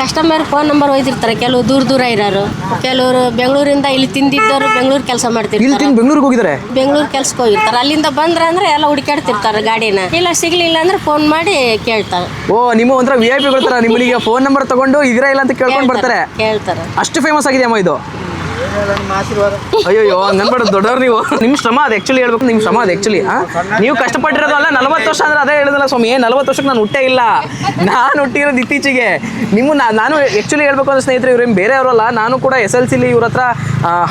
customer phone number ಒಯ್ದಿರ್ತಾರೆ. ಕೆಲವು ದೂರ ದೂರ ಇರೋರು. ಕೆಲವರು ಬೆಂಗಳೂರಿಂದ ಇಲ್ಲಿ ತಿಂದಿದ್ದವರು ಬೆಂಗಳೂರು ಕೆಲಸ ಇಲ್ಲಿ ಮಾಡ್ತಿರ್ತಾರೆ ತಿಂದು ಬೆಂಗಳೂರಿಗೆ ಹೋಗಿದ್ದಾರೆ ಬೆಂಗಳೂರು ಕೆಲ್ಸಕ್ಕೆ ಹೋಗಿರ್ತಾರೆ. ಅಲ್ಲಿಂದ ಬಂದ್ರೆ ಅಂದ್ರೆ ಎಲ್ಲ ಹುಡುಕಾಡ್ತಿರ್ತಾರೆ ಗಾಡಿನ. ಇಲ್ಲ ಸಿಗ್ಲಿಲ್ಲ ಅಂದ್ರೆ ಫೋನ್ ಮಾಡಿ ಕೇಳ್ತಾರೆ. ಓ ನಿಮ್ಮ ಒಂದ್ರ ವಿ ಐ ಕೊಡ್ತಾರೆ ಥರ ನಿಮ್ಮನಿಗೆ ಫೋನ್ ನಂಬರ್ ತಗೊಂಡು ಇದ್ರೆ ಇಲ್ಲ ಅಂತ ಕೇಳ್ಕೊಂಡು ಬರ್ತಾರೆ. ಕೇಳ್ತಾರೆ. ಅಷ್ಟು ಫೇಮಸ್ ಆಗಿದೆ ಅಮ್ಮ ಇದು? ನಿಮ್ಮ ಅಯ್ಯೋ ಹಂಗನ್ಬೇಡ ದೊಡ್ಡವ್ರು ನೀವು. ನಿಮ್ ಶ್ರಮ ಅದು ಆಕ್ಚುಲಿ ಹೇಳ್ಬೇಕು, ನಿಮ್ ಶ್ರಮ ಅದು ಆಕ್ಚುಲಿ ನೀವು ಕಷ್ಟಪಟ್ಟಿರೋದಲ್ಲ ನಲವತ್ತು ವರ್ಷ ಅಂದ್ರೆ ಅದೇ ಹೇಳಿದಲ್ಲ ಸ್ವಾಮಿ ನಲವತ್ತು ವರ್ಷಕ್ಕೆ ನಾನು ಹುಟ್ಟೇ ಇಲ್ಲ. ನಾನು ಹುಟ್ಟಿರೋದು ಇತ್ತೀಚೆಗೆ. ನಿಮ್ಮ ನಾನು ಆಕ್ಚುಲಿ ಹೇಳ್ಬೇಕು ಅಂದ್ರೆ ಸ್ನೇಹಿತರೆ, ಇವ್ರೇನು ಬೇರೆಯವರಲ್ಲ ನಾನು ಕೂಡ ಎಸ್ ಎಲ್ ಸಿಲಿ ಇವ್ರ ಹತ್ರ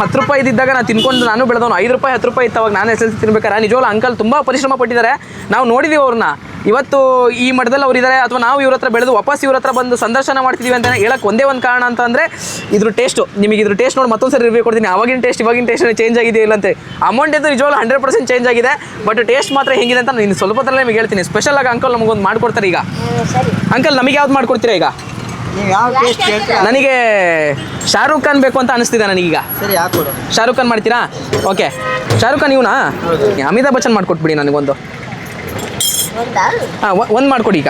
ಹತ್ತು ರೂಪಾಯಿ ಇದ್ದಾಗ ನಾನು ತಿನ್ಕೊಂಡು ನಾನು ಬೆಳೆದವನು. ಐದು ರೂಪಾಯಿ, ಹತ್ತು ರೂಪಾಯಿ ಇತ್ತು ಅವಾಗ ನಾನು ಎಸ್ ಎಲ್ ಸಿ ತಿನ್ಬೇಕಾರೆ ನಿಜವಾಗ್ಲೂ ಅಂಕಲ್ ತುಂಬ ಪರಿಶ್ರಮ ಪಟ್ಟಿದ್ದಾರೆ. ನಾವು ನೋಡಿದೀವಿ ಅವ್ರನ್ನ ಇವತ್ತು ಈ ಮಠದಲ್ಲಿ ಅವ್ರು ಇದ್ದಾರೆ ಅಥವಾ ನಾವು ಇವ್ರ ಹತ್ರ ಬೆಳೆದು ವಾಪಸ್ ಇವ್ರ ಹತ್ರ ಬಂದು ಸಂದರ್ಶನ ಮಾಡ್ತಿದೀವಿ ಅಂತ ಹೇಳಕ್ಕೆ ಒಂದೇ ಒಂದು ಕಾರಣ ಅಂತ ಅಂದ್ರೆ ಇದ್ರ ಟೇಸ್ಟು ನಿಮಗೆ ಇದ್ರ ಟೇಸ್ಟ್ ನೋಡಿ ಮತ್ತೊಂದು ಸರಿ ರಿವ್ಯೂ ಕೊಡ್ತೀನಿ. ಅವಾಗಿನ ಟೇಸ್ಟ್ ಇವಾಗಿನ ಟೇಸ್ಟ್ ಚೇಂಜ್ ಆಗಿದೆ ಇಲ್ಲ ಅಂತ ಅಮೌಂಟ್ ಅಂತೂ ನಿಜವಾಗ್ಲೂ ಹಂಡ್ರೆಡ್ ಪರ್ಸೆಂಟ್ ಚೇಂಜ್ ಆಗಿದೆ. ಬಟ್ ಟೇಸ್ಟ್ ಮಾತ್ರ ಹೆಂಗಿದೆ ಅಂತ ನಾನು ಸ್ವಲ್ಪ ಹೊತ್ತಲ್ಲೇ ನಿಮಗೆ ಹೇಳ್ತೀನಿ. ಸ್ಪೆಷಲ್ ಆಗಿ ಅಂಕಲ್ ನಮಗೊಂದು ಮಾಡ್ಕೊಡ್ತಾರೆ ಈಗ. ಅಂಕಲ್ ನಮಗೆ ಯಾವ್ದು ಮಾಡ್ಕೊಡ್ತೀರಾ ಈಗ? ನೀವು ಯಾವ ಟೇಸ್ಟ್ ಕೇಳ್ತೀರಾ? ನನಗೆ ಶಾರುಖ್ ಖಾನ್ ಬೇಕು ಅಂತ ಅನಿಸ್ತಿದೆ ನನಗೀಗ. ಶಾರುಖ್ ಖಾನ್ ಮಾಡ್ತೀರಾ? ಓಕೆ ಶಾರುಖ್ ಖಾನ್ ಇವನಾ? ಅಮಿತಾಬ್ ಬಚ್ಚನ್ ಮಾಡ್ಕೊಟ್ಬಿಡಿ ನನಗೊಂದು. ಹಾಂ ಒಂದು ಮಾಡ್ಕೊಡಿ ಈಗ.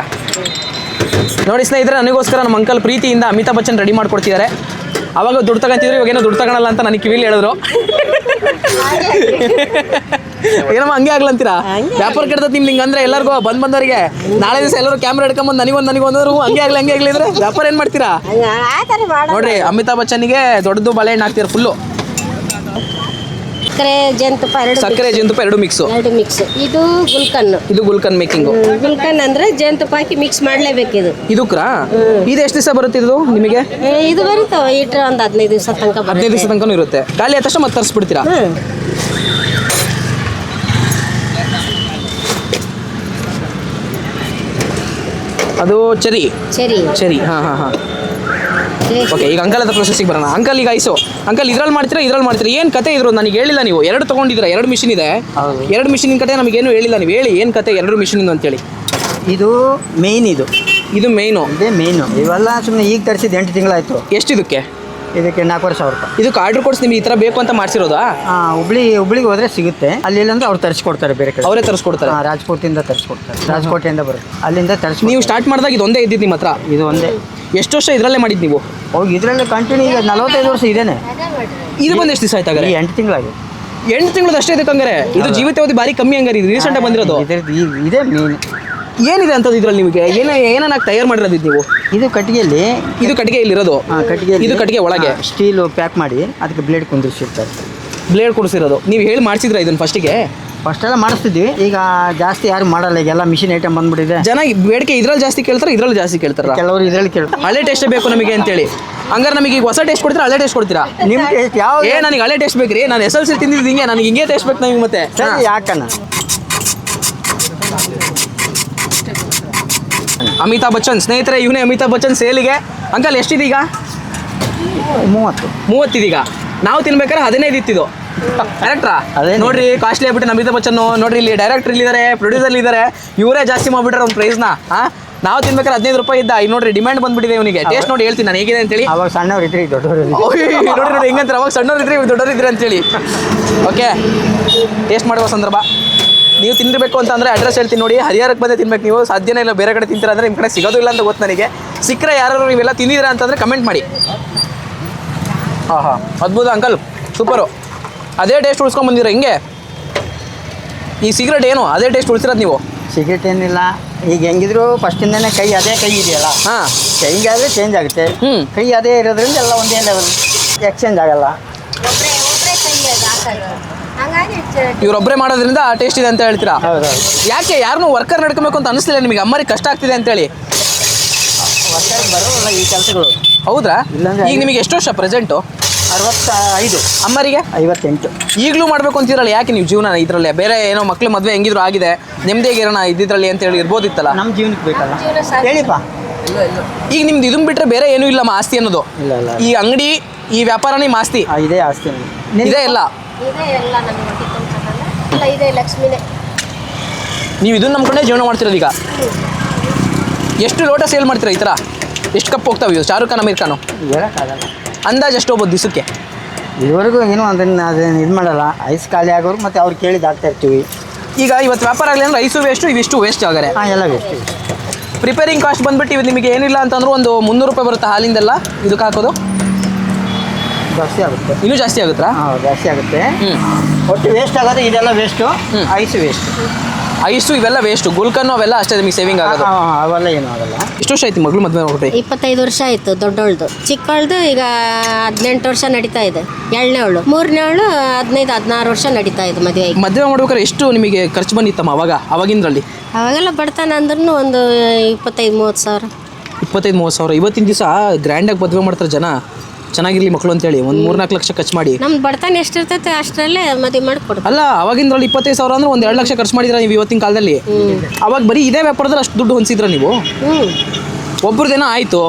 ನೋಡಿ ಸ್ನೇಹಿತರೆ ನನಗೋಸ್ಕರ ನಮ್ಮ ಅಂಕಲ್ ಪ್ರೀತಿಯಿಂದ ಅಮಿತಾಬ್ ಬಚ್ಚನ್ ರೆಡಿ ಮಾಡ್ಕೊಡ್ತಿದ್ದಾರೆ. ಅವಾಗ ದುಡ್ಡು ತಗೊಂತಿದ್ರು ಇವಾಗ ಏನೋ ದುಡ್ಡು ತಗೊಳಲ್ಲ ಅಂತ ನನಗೆ ಕಿವಿಲಿ ಹೇಳಿದ್ರು. ಏನಮ್ಮ ಹಂಗೆ ಆಗ್ಲಂತೀರಾ ವ್ಯಾಪಾರ ಕೆಡ್ತದ ನಿಮ್ಗೆ ಹಿಂಗಂದ್ರೆ ಎಲ್ಲರಿಗೂ ಬಂದ್ ಬಂದವರಿಗೆ ನಾಳೆ ದಿವಸ ಎಲ್ಲರೂ ಕ್ಯಾಮ್ರಾ ಹಿಡ್ಕೊಂಬಂದು ನನಗೊಂದು ನನಗೊಂದು ಅಂದ್ರು ಹಂಗೆ ಆಗ್ಲಿ ಹಂಗೆ ಆಗ್ಲಿ ಅಂದ್ರೆ ವ್ಯಾಪಾರ ಏನು ಮಾಡ್ತೀರಾ? ನೋಡ್ರಿ ಅಮಿತಾಬ್ ಬಚ್ಚನ್ಗೆ ದೊಡ್ಡದು ಬಾಳೆಹಣ್ಣು ಹಾಕ್ತೀರ ಫುಲ್ಲು ಸಕ್ಕರೆ ಜೇನುತುಪ್ಪ ಎರಡು ಸಕ್ಕರೆ ಜೇನುತುಪ್ಪ ಎರಡು ಮಿಕ್ಸ್ ಎರಡು ಮಿಕ್ಸ್ ಇದು ಗುಲ್ಕನ್ ಇದು ಗುಲ್ಕನ್ ಮೇಕಿಂಗ್ ಗುಲ್ಕನ್ ಅಂದ್ರೆ ಜೇನುತುಪ್ಪ ಹಾಕಿ ಮಿಕ್ಸ್ ಮಾಡ್ಲೇಬೇಕು ಇದು. ಇದಕ್ರಾ? ಇದು ಎಷ್ಟು ದಿವಸ ಬರುತ್ತೆ ಇದು ನಿಮಗೆ? ಏ, ಇದು ಬರುತ್ತೆ? ಇಟ್ರೆ ಒಂದು ಹದಿನೈದು ದಿವಸ ತನಕ ಹದಿನೈದು ದಿವಸ ತನಕ ಇರುತ್ತೆ. ಖಾಲಿ ಆದ ತಕ್ಷಣ ಮತ್ತೆ ತರಿಸ್ಬಿಡ್ತೀರಾ. ಅದು ಚರಿ. ಸರಿ ಚರಿ ಹಾಂ ಹಾಂ ಹಾಂ. ಓಕೆ ಈಗ ಅಂಕಲ್ ಅದ ಪ್ರೊಸೆಸ್ಸಿಗೆ ಬರೋಣ. ಅಂಕಲ್ ಈಗ ಐಸು. ಅಂಕಲ್ ಇದ್ರಲ್ಲಿ ಮಾಡ್ತೀರಾ ಇದ್ರಲ್ಲಿ ಮಾಡ್ತೀರಾ? ಏನು ಕತೆ ಇದ್ರು ನನಗೆ ಹೇಳಿಲ್ಲ ನೀವು. ಎರಡು ತೊಗೊಂಡಿದ್ದೀರಾ ಎರಡು ಮಿಷಿನ್ ಇದೆ. ಎರಡು ಮಿಷಿನ್ ಕತೆ ನಮಗೇನು ಹೇಳಿಲ್ಲ ನೀವು. ಹೇಳಿ ಏನು ಕತೆ ಎರಡು ಮಿಷಿನಿಂದ ಅಂತೇಳಿ. ಇದು ಮೇಯ್ನ್ ಇದು. ಇದು ಮೇಯ್ನು ಇದೇ ಮೇಯ್ನು ಇವೆಲ್ಲ ಸುಮ್ಮನೆ ಈಗ ತರಿಸಿದ್ದು ಎಂಟು ತಿಂಗಳಾಯ್ತು. ಎಷ್ಟು ಇದಕ್ಕೆ ನಾಲ್ಕೂವರೆ ಸಾವಿರ ರೂಪಾಯಿ. ಇದಕ್ಕೆ ಆರ್ಡರ್ ಕೊಡ್ಸಿ ನಿಮ್ಗೆ ಈ ಥರ ಬೇಕು ಅಂತ ಮಾಡಿಸಿರೋದಾ? ಹುಬ್ಳಿ ಹುಬ್ಳಿಗೆ ಹೋದ್ರೆ ಸಿಗುತ್ತೆ. ಅಲ್ಲಿ ಇಲ್ಲಾಂದ್ರೆ ಅವ್ರು ತರಿಸ್ಕೊಡ್ತಾರೆ ಬೇರೆ ಕಡೆ. ಅವರೇ ತರಿಸ್ಕೊಡ್ತಾರೆ. ಹಾಂ ರಾಜ್ಕೋಟಿಂದ ತರಿಸ್ಕೊಡ್ತಾರೆ. ರಾಜ್ಕೋಟೆಯಿಂದ ಬರುತ್ತೆ. ಅಲ್ಲಿಂದ ತರಿಸ್ ನೀವು ಸ್ಟಾರ್ಟ್ ಮಾಡಿದಾಗ ಇದೊಂದೇ ಇದ್ದಿದ್ದು ನಿಮ್ಮ ಹತ್ರ? ಇದು ಒಂದೇ. ಎಷ್ಟು ವರ್ಷ ಇದರಲ್ಲೇ ಮಾಡಿದ್ದು ನೀವು? ಹೋಗಿ ಇದರಲ್ಲೇ ಕಂಟಿನ್ಯೂ ಈಗ ನಲವತ್ತೈದು ವರ್ಷ ಇದೇನೆ. ಇದು ಬಂದು ಎಷ್ಟು ದಿವಸ ಆಯ್ತಾಗ ಈ ಎಂಟು ತಿಂಗಳಾಗಿ ಎಂಟು ತಿಂಗಳು ಅಷ್ಟೇ ಇದಕ್ಕೆ ಹಂಗಾರೆ? ಇದು ಜೀವಿತಾವಧಿ ಭಾರಿ ಕಮ್ಮಿ ಹಂಗಾರೆ ಇದು ರೀಸೆಂಟಾಗಿ ಬಂದಿರೋದು. ಇದ್ರದ್ದು ಈ- ಇದೇ ಮೇನ್ ಏನಿದೆ ಅಂತದ್ದು ಇದ್ರಲ್ಲಿ ನಿಮಗೆ? ಏನ ಏನನ್ನ ತಯಾರು ಮಾಡಿರೋದು ಇದು ನೀವು? ಇದು ಕಟ್ಟಿಗೆಯಲ್ಲಿ ಇದು ಕಟ್ಟಿಗೆ ಇಲ್ಲಿರೋದು ಆ, ಕಟ್ಟಿಗೆಯಲ್ಲಿ ಇದು ಕಟ್ಟಿಗೆ ಒಳಗೆ? ಸ್ಟೀಲ್ ಪ್ಯಾಕ್ ಮಾಡಿ ಅದಕ್ಕೆ ಬ್ಲೇಡ್ ಕುಂದಿರ್ಸಿರ್ತಾರೆ. ಬ್ಲೇಡ್ ಕುಡಿಸಿರೋದು ನೀವು ಹೇಳಿ ಮಾಡಿಸಿದ್ರ ಇದನ್ನ ಫಸ್ಟಿಗೆ ಫಸ್ಟ್ ಎಲ್ಲ ಮಾಡಿಸ್ತಿದ್ವಿ. ಈಗ ಜಾಸ್ತಿ ಯಾರು ಮಾಡಲ್ಲ ಈಗ ಎಲ್ಲ ಮಿಷಿನ್ ಐಟಮ್ ಬಂದ್ಬಿಟ್ಟಿದೆ. ಜನ ಬೇಡಿಕೆ ಇದ್ರಲ್ಲಿ ಜಾಸ್ತಿ ಕೇಳ್ತಾರೆ ಇದ್ರಲ್ಲಿ ಜಾಸ್ತಿ ಕೇಳ್ತಾರೆ? ಕೆಲವರು ಇದ್ರಲ್ಲಿ ಕೇಳ್ತಾರೆ ಹಳೆ ಟೇಸ್ಟ್ ಬೇಕು ನಮಗೆ ಅಂತೇಳಿ. ಹಂಗಾರೆ ನಮಗೆ ಈಗ ಹೊಸ ಟೇಸ್ಟ್ ಕೊಡ್ತೀರಾ ಹಳೆ ಟೇಸ್ಟ್ ಕೊಡ್ತೀರಾ? ನಿಮ್ಗೆ ಯಾವ ಏ ನನಗೆ ಹಳೆ ಟೇಸ್ಟ್ ಬೇಕ್ರಿ. ನಾನು ಎಸ್ ಎಲ್ ಸಿ ತಿಂದಿದ್ದು ಹಿಂಗೆ ನನಗೆ ಹಿಂಗೆ ಟೇಸ್ಟ್ ಬೇಕು ನಮಗೆ ಮತ್ತೆ. ಯಾಕಣ್ಣ? ಅಮಿತಾಬ್ ಬಚ್ಚನ್. ಸ್ನೇಹಿತರೆ ಇವನೇ ಅಮಿತಾಬ್ ಬಚ್ಚನ್ ಸೇಲಿಗೆ. ಅಂಕಲ್ ಎಷ್ಟಿದೀಗ? ಮೂವತ್ತು. ಮೂವತ್ತಿದೀಗ. ನಾವು ತಿನ್ಬೇಕಾದ್ರೆ ಹದಿನೈದು ಇತ್ತಿದ್ದು ಡೈರೆಕ್ಟ್ರಾ ಅದೇ ನೋಡ್ರಿ ಕಾಸ್ಟ್ಲಿ ಆಗ್ಬಿಟ್ಟು ಅಮಿತಾಬ್ ಬಚ್ಚನ್ ನೋಡ್ರಿ ಇಲ್ಲಿ ಡೈರೆಕ್ಟರ್ ಇಲ್ಲಿದ್ದಾರೆ ಪ್ರೊಡ್ಯೂಸರ್ ಇದ್ದಾರೆ ಇವರೇ ಜಾಸ್ತಿ ಮಾಡ್ಬಿಟ್ರೆ ಒಂದು ಪ್ರೈಸ್ನ ನಾವು ತಿನ್ಬೇಕಾದ್ರೆ ಹದಿನೈದು ರೂಪಾಯಿ ಇದ್ದ. ಈಗ ನೋಡ್ರಿ ಡಿಮ್ಯಾಂಡ್ ಬಂದ್ಬಿಟ್ಟಿದೆ ಇವನಿಗೆ. ಟೇಸ್ಟ್ ನೋಡಿ ಹೇಳ್ತೀನಿ ನಾನು. ಹೇಗಿದೆ ಅಂತೇಳಿ. ಅವಾಗ ಸಣ್ಣವ್ರು ಇದ್ರಿ ದೊಡ್ಡವರು ನೋಡ್ರಿ ನೋಡಿ ಹೆಂಗಂತಾರೆ. ಅವಾಗ ಸಣ್ಣವ್ರು ಇದ್ರಿ ದೊಡ್ಡವ್ರು ಇದ್ರಿ ಅಂತೇಳಿ. ಓಕೆ ಟೇಸ್ಟ್ ಮಾಡುವ ಸಂದರ್ಭ. ನೀವು ತಿನ್ನಬೇಕು ಅಂತ ಅಂದರೆ ಅಡ್ರೆಸ್ ಹೇಳ್ತೀನಿ ನೋಡಿ. ಹರಿಹರಕ್ಕೆ ಬಂದೇ ತಿನ್ಬೇಕು ನೀವು. ಸಾಧ್ಯನೇ ಇಲ್ಲ ಬೇರೆ ಕಡೆ ತಿಂತೀರ ಅಂದರೆ ನಿಮ್ಮ ಕಡೆ ಸಿಗೋದು ಇಲ್ಲ ಅಂತ ಗೊತ್ತು ನನಗೆ. ಸಿಕ್ಕರೆ ಯಾರು ನೀವೆಲ್ಲ ತಿಂದಿದ್ದೀರಾ ಅಂತಂದರೆ ಕಮೆಂಟ್ ಮಾಡಿ. ಹಾಂ ಹಾಂ ಅದ್ಭುತ ಅಂಕಲ್. ಸೂಪರು ಅದೇ ಟೇಸ್ಟ್ ಉಳಿಸ್ಕೊಂಡು ಬಂದಿರೋ ಹಿಂಗೆ? ಈ ಸಿಗರೇಟ್ ಏನು? ಅದೇ ಟೇಸ್ಟ್ ಉಳಿಸಿರೋದು ನೀವು? ಸಿಗರೇಟ್ ಏನಿಲ್ಲ. ಈಗ ಹೆಂಗಿದ್ರು ಫಸ್ಟಿಂದನೇ ಕೈ ಅದೇ ಕೈ ಇದೆಯಲ್ಲ? ಹಾಂ. ಕೈಗೆ ಆದರೆ ಚೇಂಜ್ ಆಗುತ್ತೆ. ಹ್ಮ್. ಕೈ ಅದೇ ಇರೋದ್ರಿಂದ ಎಲ್ಲ ಒಂದೇ ಲೆವೆಲ್ ಎಕ್ಸ್ಚೇಂಜ್ ಆಗಲ್ಲ. ಇವರೊಬ್ಬರೇ ಮಾಡೋದ್ರಿಂದ ಟೇಸ್ಟ್ ಇದೆ ಅಂತ ಹೇಳ್ತೀರಾ? ಯಾಕೆ ಯಾರನ್ನೂ ವರ್ಕರ್ ನಡ್ಕೊಬೇಕು ಅಂತ ಅನಿಸ್ತಿಲ್ಲ ನಿಮಗೆ? ಅಮ್ಮರಿಗೆ ಕಷ್ಟ ಆಗ್ತಿದೆ ಅಂತೇಳಿ ಬರೋಲ್ಲ ಈ ಕೆಲಸಗಳು. ಹೌದ್ರಾ? ಈಗ ನಿಮಗೆ ಎಷ್ಟು ವರ್ಷ ಪ್ರೆಸೆಂಟು ಅರವತ್ತ ಐದು ಅಮ್ಮರಿಗೆ? ಐವತ್ತೆಂಟು. ಈಗಲೂ ಮಾಡಬೇಕು ಅಂತಿರಲ್ಲ ಯಾಕೆ ನೀವು ಜೀವನ ಇದರಲ್ಲೇ? ಬೇರೆ ಏನೋ ಮಕ್ಳು ಮದುವೆ ಹೆಂಗಿದ್ರು ಆಗಿದೆ. ನೆಮ್ಮದಿಯಾಗಿರೋಣ ಇದ್ದಿದ್ರಲ್ಲಿ ಅಂತ ಹೇಳಿ ಇರ್ಬೋದಿತ್ತಲ್ಲ? ನಮ್ಮ ಜೀವನಕ್ಕೆ ಬೇಕಲ್ಲ. ಹೇಳಿಪ್ಪ. ಈಗ ನಿಮ್ದು ಇದನ್ನ ಬಿಟ್ಟರೆ ಬೇರೆ ಏನೂ ಇಲ್ಲಮ್ಮ ಆಸ್ತಿ ಅನ್ನೋದು? ಇಲ್ಲ ಇಲ್ಲ ಈ ಅಂಗಡಿ ಈ ವ್ಯಾಪಾರನೇ ನಿಮ್ಮ ಆಸ್ತಿ? ಆ, ಇದೇ ಆಸ್ತಿ ಇದೇ ಇಲ್ಲ ಇದೇ ಎಲ್ಲ ನಮಗೆ ಹೊಟ್ಟೆ ತುಂಬ್ಸಕ್ಕಲ್ಲ. ಎಲ್ಲ ಇದೆ ಲಕ್ಷ್ಮಿನೇ. ನೀವು ಇದನ್ನ ನಂಬ್ಕೊಂಡೇ ಜೀವನ ಮಾಡ್ತಿರೋದು ಈಗ? ಎಷ್ಟು ಲೋಟ ಸೇಲ್ ಮಾಡ್ತೀರಾ ಈ ಥರ? ಎಷ್ಟು ಕಪ್ ಹೋಗ್ತಾವೆ ಇವು? ಶಾರುಖ್ ಖಾನ್ ಅಮೀರ್ ಖಾನು? ಹೇಳೋಕ್ಕಾಗಲ್ಲ ಅಂದಾಜು ಎಷ್ಟು ಹೋಗ್ಬೋದು ದಿವಸಕ್ಕೆ? ಇದುವರೆಗೂ ಏನು ಅದನ್ನು ಅದನ್ನು ಇದು ಮಾಡಲ್ಲ. ಐಸ್ ಖಾಲಿ ಆಗೋರು ಮತ್ತು ಅವ್ರು ಕೇಳಿದ್ದು ಹಾಕ್ತಾ ಇರ್ತೀವಿ. ಈಗ ಇವತ್ತು ವ್ಯಾಪಾರ ಆಗಲಿ ಅಂದ್ರೆ ಐಸು ವೇಸ್ಟು ಇವಿಷ್ಟು ವೇಸ್ಟ್ ಆಗಾರೆ ಹಾಂ ಎಲ್ಲ ವೇಸ್ಟ್ ಪ್ರಿಪೇರಿಂಗ್ ಕಾಸ್ಟ್ ಬಂದ್ಬಿಟ್ಟು ಇವತ್ತು ನಿಮಗೆ ಏನಿಲ್ಲ ಅಂತಂದ್ರೂ ಒಂದು ಮುನ್ನೂರು ರೂಪಾಯಿ ಬರುತ್ತೆ ಹಾಲಿಂದೆಲ್ಲ. ಇದಕ್ಕೆ ಹಾಕೋದು. ಜಾಸ್ತಿ ಆಗುತ್ತೆ. ಇನ್ನೂ ಜಾಸ್ತಿ ಆಗುತ್ತಾ? ಹಾಂ ಜಾಸ್ತಿ ಆಗುತ್ತೆ. ಹ್ಞೂ ಒಟ್ಟು ವೇಸ್ಟ್ ಆಗೋದು ಇದೆಲ್ಲ ವೇಸ್ಟು. ಐಸ್ ವೇಸ್ಟ್ ಐಸು ಇವೆಲ್ಲ ವೇಸ್ಟ್ ಗುಲ್ಕನ್ನು ಅವೆಲ್ಲ ಅಷ್ಟೇ ನಿಮಗೆ ಸೇವಿಂಗ್ ಆಗೋದು. ಅವೆಲ್ಲ ಏನು ಆಗಲ್ಲ. ಎಷ್ಟು ವರ್ಷ ಆಯ್ತು ಮಗಳು ಮದುವೆ ಮಾಡ್ಬಿಟ್ಟು ಇಪ್ಪತ್ತೈದು ವರ್ಷ ಆಯ್ತು ದೊಡ್ಡವಳ್ದು ಚಿಕ್ಕವಳ್ದು ಈಗ ಹದಿನೆಂಟು ವರ್ಷ ನಡೀತಾ ಇದೆ. ಮೂರನೇ ಮೂರನೇವಳು ಹದಿನೈದು ಹದಿನಾರು ವರ್ಷ ನಡೀತಾ ಇದೆ ಮದುವೆ ಮದುವೆ ಮಾಡ್ಬೇಕಾದ್ರೆ ಎಷ್ಟು ನಿಮಗೆ ಖರ್ಚು ಬಂದಿತ್ತಮ್ಮ ಅವಾಗ ಅವಾಗಿಂದ್ರಲ್ಲಿ? ಅವಾಗೆಲ್ಲ ಬಡತನ ಅಂದ್ರೂ ಒಂದು ಇಪ್ಪತ್ತೈದು ಮೂವತ್ತು ಸಾವಿರ. ಇಪ್ಪತ್ತೈದು ಮೂವತ್ತು ಸಾವಿರ. ಇವತ್ತಿನ ದಿವಸ ಗ್ರ್ಯಾಂಡಾಗಿ ಮದುವೆ ಮಾಡ್ತಾರೆ ಜನ. ಚೆನ್ನಾಗಿರ್ಲಿ ಮಕ್ಕಳು ಅಂತೇಳಿ. ಒಂದು ಮೂರ್ನಾಲ್ಕು ಲಕ್ಷ ಖರ್ಚು ಮಾಡಿ. ನಮ್ ಬಡತನ ಎಷ್ಟಿರ್ತೈತೆ ಅಷ್ಟರಲ್ಲೇ ಮದುವೆ ಮಾಡಿ ಕೊಡ್ತಾರೆ ಅಲ್ಲ ಅವಾಗಿಂದ್ರಲ್ಲಿ ಇಪ್ಪತ್ತೈದು ಸಾವಿರ ಅಂದ್ರೆ ಒಂದು ಎರಡು ಲಕ್ಷ ಖರ್ಚು ಮಾಡಿದ್ರ ನೀವು ಇವತ್ತಿನ ಕಾಲದಲ್ಲಿ. ಅವಾಗ ಬರೀ ಇದೇ ವ್ಯಾಪಾರದಲ್ಲಿ ಅಷ್ಟು ದುಡ್ಡು ಹೊಂದಿಸಿದ್ರ ನೀವು? ಹ್ಞೂ ಒಬ್ರದೇನೋ ಆಯ್ತು